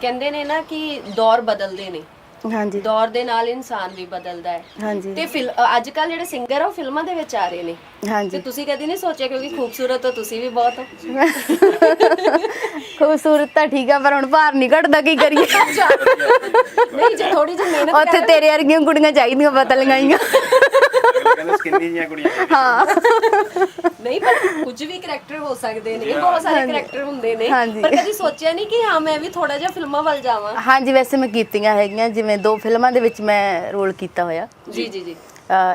S1: ਕਹਿੰਦੇ ਨੇ ਨਾ ਕਿ ਦੌਰ ਬਦਲਦੇ ਨੇ।
S3: ਹਾਂਜੀ।
S1: ਦੌਰ ਦੇ ਨਾਲ ਇਨਸਾਨ ਵੀ ਬਦਲਦਾ ਹੈ।
S3: ਹਾਂਜੀ।
S1: ਤੇ ਫਿਲ ਅੱਜ ਕੱਲ ਜਿਹੜੇ ਸਿੰਗਰ ਆ ਉਹ ਫਿਲਮਾਂ ਦੇ ਵਿੱਚ ਆ ਰਹੇ ਨੇ। ਤੇ
S3: ਹਾਂਜੀ
S1: ਤੁਸੀਂ ਕਦੀ ਨਹੀਂ ਸੋਚਿਆ ਕਿਉਂਕਿ ਖੂਬਸੂਰਤ ਹੋ ਤੁਸੀਂ ਵੀ ਬਹੁਤ ਹੋ।
S3: ਖੂਬਸੂਰਤ ਤਾਂ ਠੀਕ ਆ ਪਰ ਹੁਣ ਭਾਰ ਨਹੀਂ ਘਟਦਾ ਕੀ ਕਰੀਏ?
S1: ਨਹੀਂ ਜੇ ਥੋੜੀ ਜਿਹੀ ਮਿਹਨਤ
S3: ਉੱਥੇ ਤੇਰੇ ਵਰਗੀਆਂ ਕੁੜੀਆਂ ਚਾਹੀਦੀਆਂ ਪਤਾ ਲਗਾਈਆਂ
S2: ਕਹਿੰਦੇ ਸਕਿੰਨੀ ਜੀਆਂ ਕੁੜੀਆਂ
S3: ਹਾਂ।
S1: ਨਹੀਂ ਪਰ ਕੁਝ ਵੀ ਕਰੈਕਟਰ ਹੋ ਸਕਦੇ ਨੇ ਬਹੁਤ ਸਾਰੇ ਕਰੈਕਟਰ ਹੁੰਦੇ ਨੇ।
S3: ਹਾਂਜੀ।
S1: ਪਰ ਕਦੀ ਸੋਚਿਆ ਨਹੀਂ ਕਿ ਹਾਂ ਮੈਂ ਵੀ ਥੋੜਾ ਜਿਹਾ ਫਿਲਮਾਂ ਵੱਲ ਜਾਵਾਂ?
S3: ਹਾਂਜੀ ਵੈਸੇ ਮੈਂ ਕੀਤੀਆਂ ਹੈਗੀਆਂ ਜਿਵੇਂ ਦੋ ਫਿਲਮਾਂ ਦੇ ਵਿੱਚ ਮੈਂ ਰੋਲ ਕੀਤਾ ਹੋਇਆ।
S1: ਜੀ ਜੀ ਜੀ।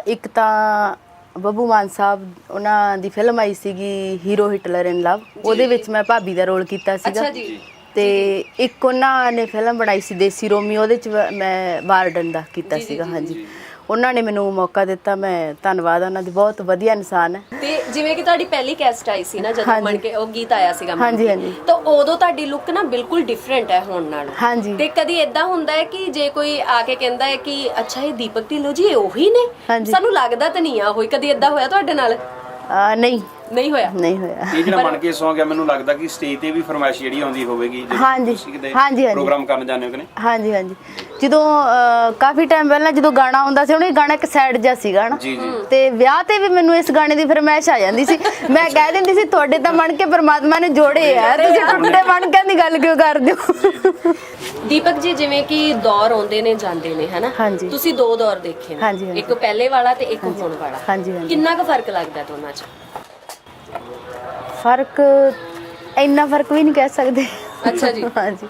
S3: ਇੱਕ ਤਾਂ ਬੱਬੂ ਮਾਨ ਸਾਹਿਬ ਉਹਨਾਂ ਦੀ ਫਿਲਮ ਆਈ ਸੀਗੀ ਹੀਰੋ ਹਿਟਲਰ ਇਨ ਲਵ ਉਹਦੇ ਵਿੱਚ ਮੈਂ ਭਾਬੀ ਦਾ ਰੋਲ ਕੀਤਾ ਸੀਗਾ।
S1: ਅੱਛਾ ਜੀ।
S3: ਤੇ ਇੱਕ ਉਹਨਾਂ ਨੇ ਫਿਲਮ ਬਣਾਈ ਸੀ ਦੇਸੀ ਰੋਮੀ ਉਹਦੇ ਚ ਵ- ਮੈਂ ਵਾਰਡਨ ਦਾ ਕੀਤਾ ਸੀਗਾ ਹਾਂਜੀ। ਉਹਨਾਂ ਨੇ ਮੈਨੂੰ ਮੌਕਾ ਦਿੱਤਾ ਮੈਂ ਧੰਨਵਾਦ ਉਹਨਾਂ ਦੀ ਬਹੁਤ ਵਧੀਆ ਇਨਸਾਨ ਹੈ।
S1: ਤੇ ਜਿਵੇਂ ਕਿ ਤੁਹਾਡੀ ਪਹਿਲੀ ਕੈਸਟ ਆਈ ਸੀ ਨਾ ਜਦੋਂ ਮਨ ਕੇ ਉਹ ਗੀਤ ਆਇਆ ਸੀਗਾ
S3: ਹਾਂਜੀ,
S1: ਕੇ,
S3: ਹਾਂਜੀ।
S1: ਤਾਂ ਉਦੋਂ ਤੁਹਾਡੀ ਲੁੱਕ ਨਾ ਬਿਲਕੁਲ ਡਿਫਰੈਂਟ ਹੈ ਹੁਣ ਨਾਲੋਂ।
S3: ਹਾਂਜੀ।
S1: ਤੇ ਕਦੀ ਇਦਾਂ ਹੁੰਦਾ ਹੈ ਕਿ ਜੇ ਕੋਈ ਆ ਕੇ ਕਹਿੰਦਾ ਹੈ ਕਿ ਅੱਛਾ ਇਹ ਦੀਪਕ ਢਿੱਲੋਂ ਜੀ ਇਹ ਉਹੀ ਨੇ?
S3: ਹਾਂਜੀ।
S1: ਸਾਨੂੰ ਲੱਗਦਾ ਤਾਂ ਨਹੀਂ ਆ ਹੋਈ ਕਦੀ ਇਦਾਂ ਹੋਇਆ ਤੁਹਾਡੇ ਨਾਲ?
S3: ਅਹ ਨਹੀਂ।
S1: ਨਹੀਂ ਹੋਇਆ।
S3: ਨਹੀਂ ਹੋਇਆ।
S2: ਇਹ ਜਿਹੜਾ ਬਣ ਕੇ ਸੌਂਗ ਹੈ ਮੈਨੂੰ ਲੱਗਦਾ ਕਿ ਸਟੇਜ ਤੇ ਵੀ ਫਰਮਾਇਸ਼ ਜਿਹੜੀ ਆਉਂਦੀ ਹੋਵੇਗੀ ਜਦੋਂ
S3: ਹਾਂਜੀ,
S2: ਤੁਸੀਂ ਕਿਤੇ
S3: ਹਾਂਜੀ, ਹਾਂਜੀ।
S2: ਪ੍ਰੋਗਰਾਮ ਕਰਨ ਜਾਂਦੇ ਹੋ ਕਿ ਨਹੀਂ?
S3: ਹਾਂਜੀ ਹਾਂਜੀ। ਜਦੋਂ ਅਹ, ਕਾਫੀ ਟਾਈਮ ਪਹਿਲਾਂ ਜਦੋਂ ਗਾਣਾ ਹੁੰਦਾ ਸੀ ਉਹਨੇ ਗਾਣਾ ਇੱਕ ਸਾਈਡ ਜਿਹਾ ਸੀਗਾ ਨਾ
S2: ਜੀ ਜੀ।
S3: ਤੇ ਵਿਆਹ ਤੇ ਵੀ ਮੈਨੂੰ ਇਸ ਗਾਣੇ ਦੀ ਫਰਮਾਇਸ਼ ਆ ਜਾਂਦੀ ਸੀ। ਮੈਂ ਕਹਿ ਦਿੰਦੀ ਸੀ ਤੁਹਾਡੇ ਤਾਂ ਮਣ ਕੇ ਪ੍ਰਮਾਤਮਾ ਨੇ ਜੋੜੇ ਆ। ਤੁਸੀਂ ਟੁੱਟੇ ਮਣਕਿਆਂ ਦੀ ਗੱਲ ਕਿਉਂ ਕਰਦੇ ਹੋ?
S1: ਦੀਪਕ ਜੀ ਜਿਵੇਂ ਕਿ ਦੌਰ ਆਉਂਦੇ ਨੇ ਜਾਂਦੇ ਨੇ ਹਨਾ?
S3: ਹਾਂਜੀ।
S1: ਤੁਸੀਂ ਦੋ ਦੌਰ ਦੇਖੇ ਨੇ।
S3: ਹਾਂਜੀ, ਹਾਂਜੀ।
S1: ਇੱਕ ਪਹਿਲੇ ਵਾਲਾ ਤੇ ਇੱਕ ਹੁਣ ਵਾਲਾ।
S3: ਹਾਂਜੀ ਹਾਂਜੀ।
S1: ਕਿੰਨਾ ਕੁ ਫ਼ਰਕ ਲੱਗਦਾ ਦੋਨਾਂ 'ਚ?
S3: ਫ਼ਰਕ ਇੰਨਾ ਫ਼ਰਕ ਵੀ ਨਹੀਂ ਕਹਿ ਸਕਦੇ।
S1: ਅੱਛਾ ਜੀ।
S3: ਹਾਂਜੀ।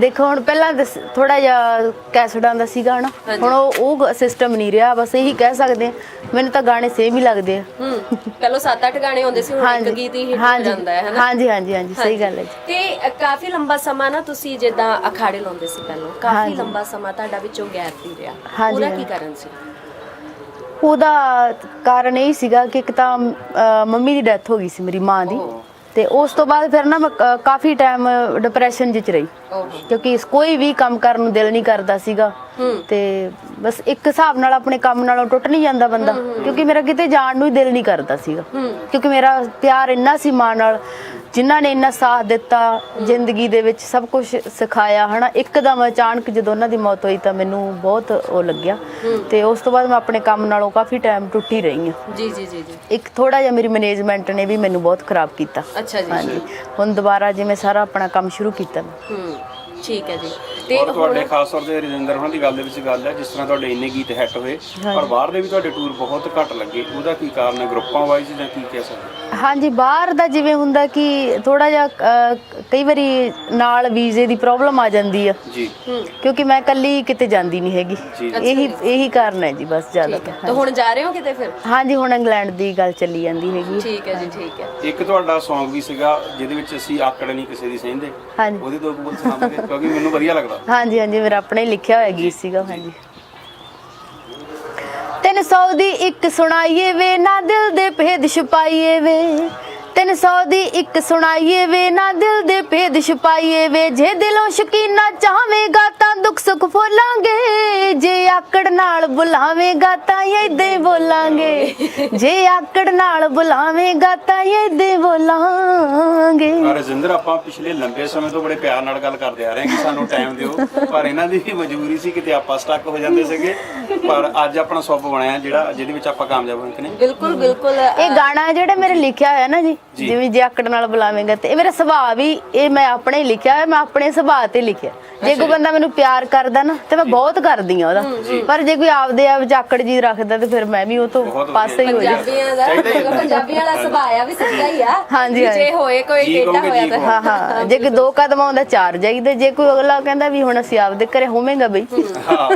S3: ਦੇਖੋ ਹੁਣ ਪਹਿਲਾਂ ਥੋੜਾ ਜਿਹਾ ਕੈਸਟਾਂ ਦਾ ਸੀਗਾ ਨਾ। ਹੁਣ ਉਹ ਉਹ ਸਿਸਟਮ ਨਹੀਂ ਰਿਹਾ ਬਸ ਇਹੀ ਕਹਿ ਸਕਦੇ ਮੈਨੂੰ ਤਾਂ ਗਾਣੇ ਸੇਮ ਹੀ ਲੱਗਦੇ ਆ।
S1: ਪਹਿਲਾਂ 7-8 ਗਾਣੇ ਹੁੰਦੇ ਸੀ ਹੁਣ ਇੱਕ ਗੀਤ ਹੀ ਹਿੱਟ ਹੋ
S3: ਹਾਂਜੀ।
S1: ਜਾਂਦਾ ਹੈ ਹਨਾ?
S3: ਹਾਂਜੀ ਹਾਂਜੀ ਹਾਂਜੀ ਸਹੀ ਗੱਲ ਹੈ ਜੀ।
S1: ਤੇ ਕਾਫੀ ਲੰਬਾ ਸਮਾਂ ਨਾ ਤੁਸੀਂ ਜਿੱਦਾਂ ਅਖਾੜੇ ਲਾਉਂਦੇ ਸੀ ਪਹਿਲਾਂ। ਕਾਫੀ ਲੰਬਾ ਸਮਾਂ ਤੁਹਾਡਾ ਵਿੱਚੋਂ ਗੈਪ ਹੀ ਰਿਹਾ।
S3: ਹਾਂਜੀ,
S1: ਉਹਦਾ ਕੀ
S3: ਹਾਂਜੀ।
S1: ਕਾਰਨ ਸੀ?
S3: ਉਹਦਾ ਕਾਰਨ ਇਹ ਸੀਗਾ ਕਿ ਇੱਕ ਤਾਂ ਮੰਮੀ ਦੀ ਡੈਥ ਹੋ ਗਈ ਸੀ ਮੇਰੀ ਮਾਂ ਦੀ। ਤੇ ਉਸ ਤੋਂ ਬਾਅਦ ਫਿਰ ਨਾ ਮੈਂ ਕ- ਕਾਫੀ ਟਾਈਮ ਡਿਪਰੈਸ਼ਨ ਵਿੱਚ ਰਹੀ। ਕਿਉਂਕਿ ਇਸ- ਕੋਈ ਵੀ ਕੰਮ ਕਰਨ ਨੂੰ ਦਿਲ ਨਹੀਂ ਕਰਦਾ ਸੀਗਾ। ਤੇ ਬਸ ਇੱਕ ਹਿਸਾਬ ਨਾਲ ਆਪਣੇ ਕੰਮ ਨਾਲੋਂ ਟੁੱਟ ਨਹੀਂ ਜਾਂਦਾ ਬੰਦਾ। ਕਿਉਂਕਿ ਮੇਰਾ ਕਿਤੇ ਜਾਣ ਨੂੰ ਹੀ ਦਿਲ ਨਹੀਂ ਕਰਦਾ ਸੀਗਾ। ਕਿਉਂਕਿ ਮੇਰਾ ਪਿਆਰ ਇੰਨਾ ਸੀ ਮਾਂ ਨਾਲ। ਜਿਨ੍ਹਾਂ ਨੇ ਇੰਨਾ ਸਾਥ ਦਿੱਤਾ ਜ਼ਿੰਦਗੀ ਦੇ ਵਿੱਚ ਸਭ ਕੁਝ ਸਿਖਾਇਆ ਹਨਾ? ਇੱਕਦਮ ਅਚਾਨਕ ਜਦੋਂ ਉਹਨਾਂ ਦੀ ਮੌਤ ਹੋਈ ਤਾਂ ਮੈਨੂੰ ਬਹੁਤ ਉਹ ਲੱਗਿਆ। ਤੇ ਉਸ ਤੋਂ ਬਾਅਦ ਮੈਂ ਆਪਣੇ ਕੰਮ ਨਾਲੋਂ ਕਾਫੀ ਟਾਈਮ ਟੁੱਟੀ ਰਹੀ ਹਾਂ।
S1: ਜੀ ਜੀ ਜੀ
S3: ਇੱਕ ਥੋੜਾ ਜਿਹਾ ਮੇਰੀ ਮੈਨੇਜਮੈਂਟ ਨੇ ਵੀ ਮੈਨੂੰ ਬਹੁਤ ਖਰਾਬ ਕੀਤਾ।
S1: ਅੱਛਾ ਜੀ
S3: ਹਾਂਜੀ। ਹੁਣ ਦੁਬਾਰਾ ਜਿਵੇਂ ਸਾਰਾ ਆਪਣਾ ਕੰਮ ਸ਼ੁਰੂ ਕੀਤਾ
S1: ਹੂੰ ਠੀਕ ਹੈ ਜੀ। ਤੇ
S2: ਔਰ ਤੁਹਾਡੇ ਖਾਸ ਤੌਰ ਤੇ ਰਜਿੰਦਰ ਉਹਨਾਂ ਦੀ ਗੱਲ ਦੇ ਵਿੱਚ ਗੱਲ ਹੈ ਜਿਸ ਤਰ੍ਹਾਂ ਤੁਹਾਡੇ ਇੰਨੇ ਗੀਤ ਹਿੱਟ ਹੋਏ ਪਰ ਬਾਹਰ ਦੇ ਵੀ ਤੁਹਾਡੇ ਟੂਰ ਬਹੁਤ ਘੱਟ ਲੱਗੇ। ਉਹਦਾ ਕੀ ਕਾਰਨ ਹੈ? ਗਰੁੱਪਾਂ ਵਾਈਜ਼ ਜਾਂ ਕੀ ਕਹਿ ਸਕਦੇ?
S3: ਹਾਂਜੀ ਬਾਹਰ ਦਾ ਜਿਵੇਂ ਹੁੰਦਾ ਕਿ ਥੋੜਾ ਜਿਹਾ ਕਈ ਵਾਰੀ ਨਾਲ ਵੀਜ਼ੇ ਦੀ ਪ੍ਰੋਬਲਮ ਆ ਜਾਂਦੀ ਆ।
S2: ਜੀ।
S3: ਕਿਉਂਕਿ ਮੈਂ ਇਕੱਲੀ ਕਿਤੇ ਜਾਂਦੀ ਨਹੀਂ ਹੈਗੀ।
S2: ਜੀ।
S3: ਇਹੀ ਇਹੀ ਕਾਰਨ ਹੈ ਜੀ ਬਸ ਜ਼ਿਆਦਾ
S1: ਠੀਕ ਹੈ। ਤਾਂ ਹੁਣ ਜਾ ਰਹੇ ਹੋ ਕਿਤੇ ਫਿਰ?
S3: ਹਾਂਜੀ ਹੁਣ ਇੰਗਲੈਂਡ ਦੀ ਗੱਲ ਚੱਲੀ ਜਾਂਦੀ ਹੈਗੀ।
S1: ਠੀਕ ਹੈ ਜੀ ਠੀਕ ਹੈ।
S2: ਇੱਕ ਤੁਹਾਡਾ Song ਵੀ ਸੀਗਾ ਜਿਹਦੇ ਵਿੱਚ ਅਸੀਂ ਆਕੜ ਨਹੀਂ ਕਿਸੇ ਦੀ ਸਹਿੰਦੇ।
S3: ਹਾਂਜੀ।
S2: ਉਹਦੇ ਦੋ ਬੋਲ ਸੁਣਾਵਾਂਗੇ ਕਿਉਂਕਿ ਮੈਨੂੰ ਵਧੀਆ ਲੱਗਦਾ।
S3: ਹਾਂਜੀ ਹਾਂਜੀ ਮੇਰਾ ਆਪਣਾ ਹੀ ਲਿਖਿਆ ਹੋਇਆ ਗੀਤ ਸੀਗਾ ਹਾਂਜੀ। ਤਿੰਨ ਸੌ ਦੀ ਇੱਕ ਸੁਣਾਈਏ ਵੇ ਨਾ ਦਿਲ ਦੇ ਭੇਦ ਛੁਪਾਈਏ ਵੇ। ਤਿੰਨ ਸੌ ਦੀ ਇੱਕ ਸੁਣਾਈਏ ਵੇ ਨਾ ਦਿਲ ਦੇ ਭੇਦ ਛੁਪਾਈਏ ਵੇ। ਜੇ ਦਿਲੋਂ ਸ਼ਕੀਨਾ ਚਾਹਵੇਂਗਾ ਤਾਂ ਦੁੱਖ ਸੁੱਖ ਫੋਲਾਂਗੇ। ਜੇ ਆਕੜ ਨਾਲ ਬੁਲਾਵੇਂਗਾ ਤਾਂ ਹੀ ਬੋਲਾਂਗੇ। ਜੇ ਆਕੜ ਨਾਲ ਬੁਲਾਵੇਂਗਾ ਤਾਂ ਹੀ ਬੋਲਾਂਗੇ।
S2: ਰਜਿੰਦਰ ਆਪਾਂ ਪਿਛਲੇ ਲੰਬੇ ਸਮੇਂ ਤੋਂ ਬੜੇ ਪਿਆਰ ਨਾਲ ਗੱਲ ਕਰਦੇ ਆ ਰਹੇ ਹਾਂ ਕਿ ਸਾਨੂੰ ਟਾਈਮ ਦਿਓ। ਪਰ ਇਹਨਾਂ ਦੀ ਵੀ ਮਜਬੂਰੀ ਸੀ ਕਿਤੇ ਆਪਾਂ ਸਟਕ ਹੋ ਜਾਂਦੇ ਸੀਗੇ। ਪਰ ਅੱਜ ਆਪਣਾ ਸੁੱਭ ਬਣਿਆ ਜਿਹੜਾ ਜਿਹਦੇ ਵਿੱਚ ਆਪਾਂ ਕਾਮਯਾਬ ਹੋਏ ਕਿ ਨਹੀਂ?
S1: ਬਿਲਕੁਲ ਬਿਲਕੁਲ।
S3: ਇਹ ਗਾਣਾ ਜਿਹੜਾ ਮੇਰੇ ਲਿਖਿਆ ਹੋਇਆ ਨਾ ਜੀ ਜਿਵੇਂ ਜੇ ਆਕੜ ਨਾਲ ਬੁਲਾਵੇਂਗਾ ਤੇ ਇਹ ਮੇਰਾ ਸੁਭਾਅ ਵੀ ਇਹ ਮੈਂ ਆਪਣੇ ਹੀ ਲਿਖਿਆ ਹੋਇਆ ਮੈਂ ਆਪਣੇ ਸੁਭਾਅ ਤੇ ਲਿਖਿਆ। ਜੇ ਕੋਈ ਬੰਦਾ ਮੈਨੂੰ ਪਿਆਰ ਕਰਦਾ ਨਾ ਤੇ ਮੈਂ ਬਹੁਤ ਕਰਦੀ ਆ ਉਹਦਾ। ਪਰ ਜੇ ਕੋਈ ਆਪਦੇ ਆਪ ਚ ਆਕੜ ਜੀ ਰੱਖਦਾ ਤੇ ਫਿਰ ਮੈਂ ਵੀ ਉਹ ਤੋਂ। ਪਾਸੇ ਹੀ ਹੋ ਜਾ
S1: ਪੰਜਾਬੀਆਂ ਦਾ ਵਾਲਾ ਸੁਭਾਅ ਆ ਵੀ ਸੱਚਾ ਹੀ ਆ।
S3: ਹਾਂਜੀ।
S1: ਜੇ ਹੋਏ ਕੋਈ
S2: ਜੀ ਕਹੋਗੇ,
S1: ਹੋਇਆ
S2: ਜੀ
S1: ਤਾਂ।
S3: ਹਾਂ ਹਾਂ। ਜੇ ਕੋਈ ਦੋ ਕਦਮ ਆਉਂਦਾ ਚਾਰ ਜਾਈਦੇ ਜੇ ਕੋਈ ਅਗਲਾ ਕਹਿੰਦਾ ਵੀ ਹੁਣ ਅਸੀਂ ਆਪਦੇ ਘਰੇ ਹੋਵੇਂਗਾ ਬਈ।
S2: ਹਾਂ।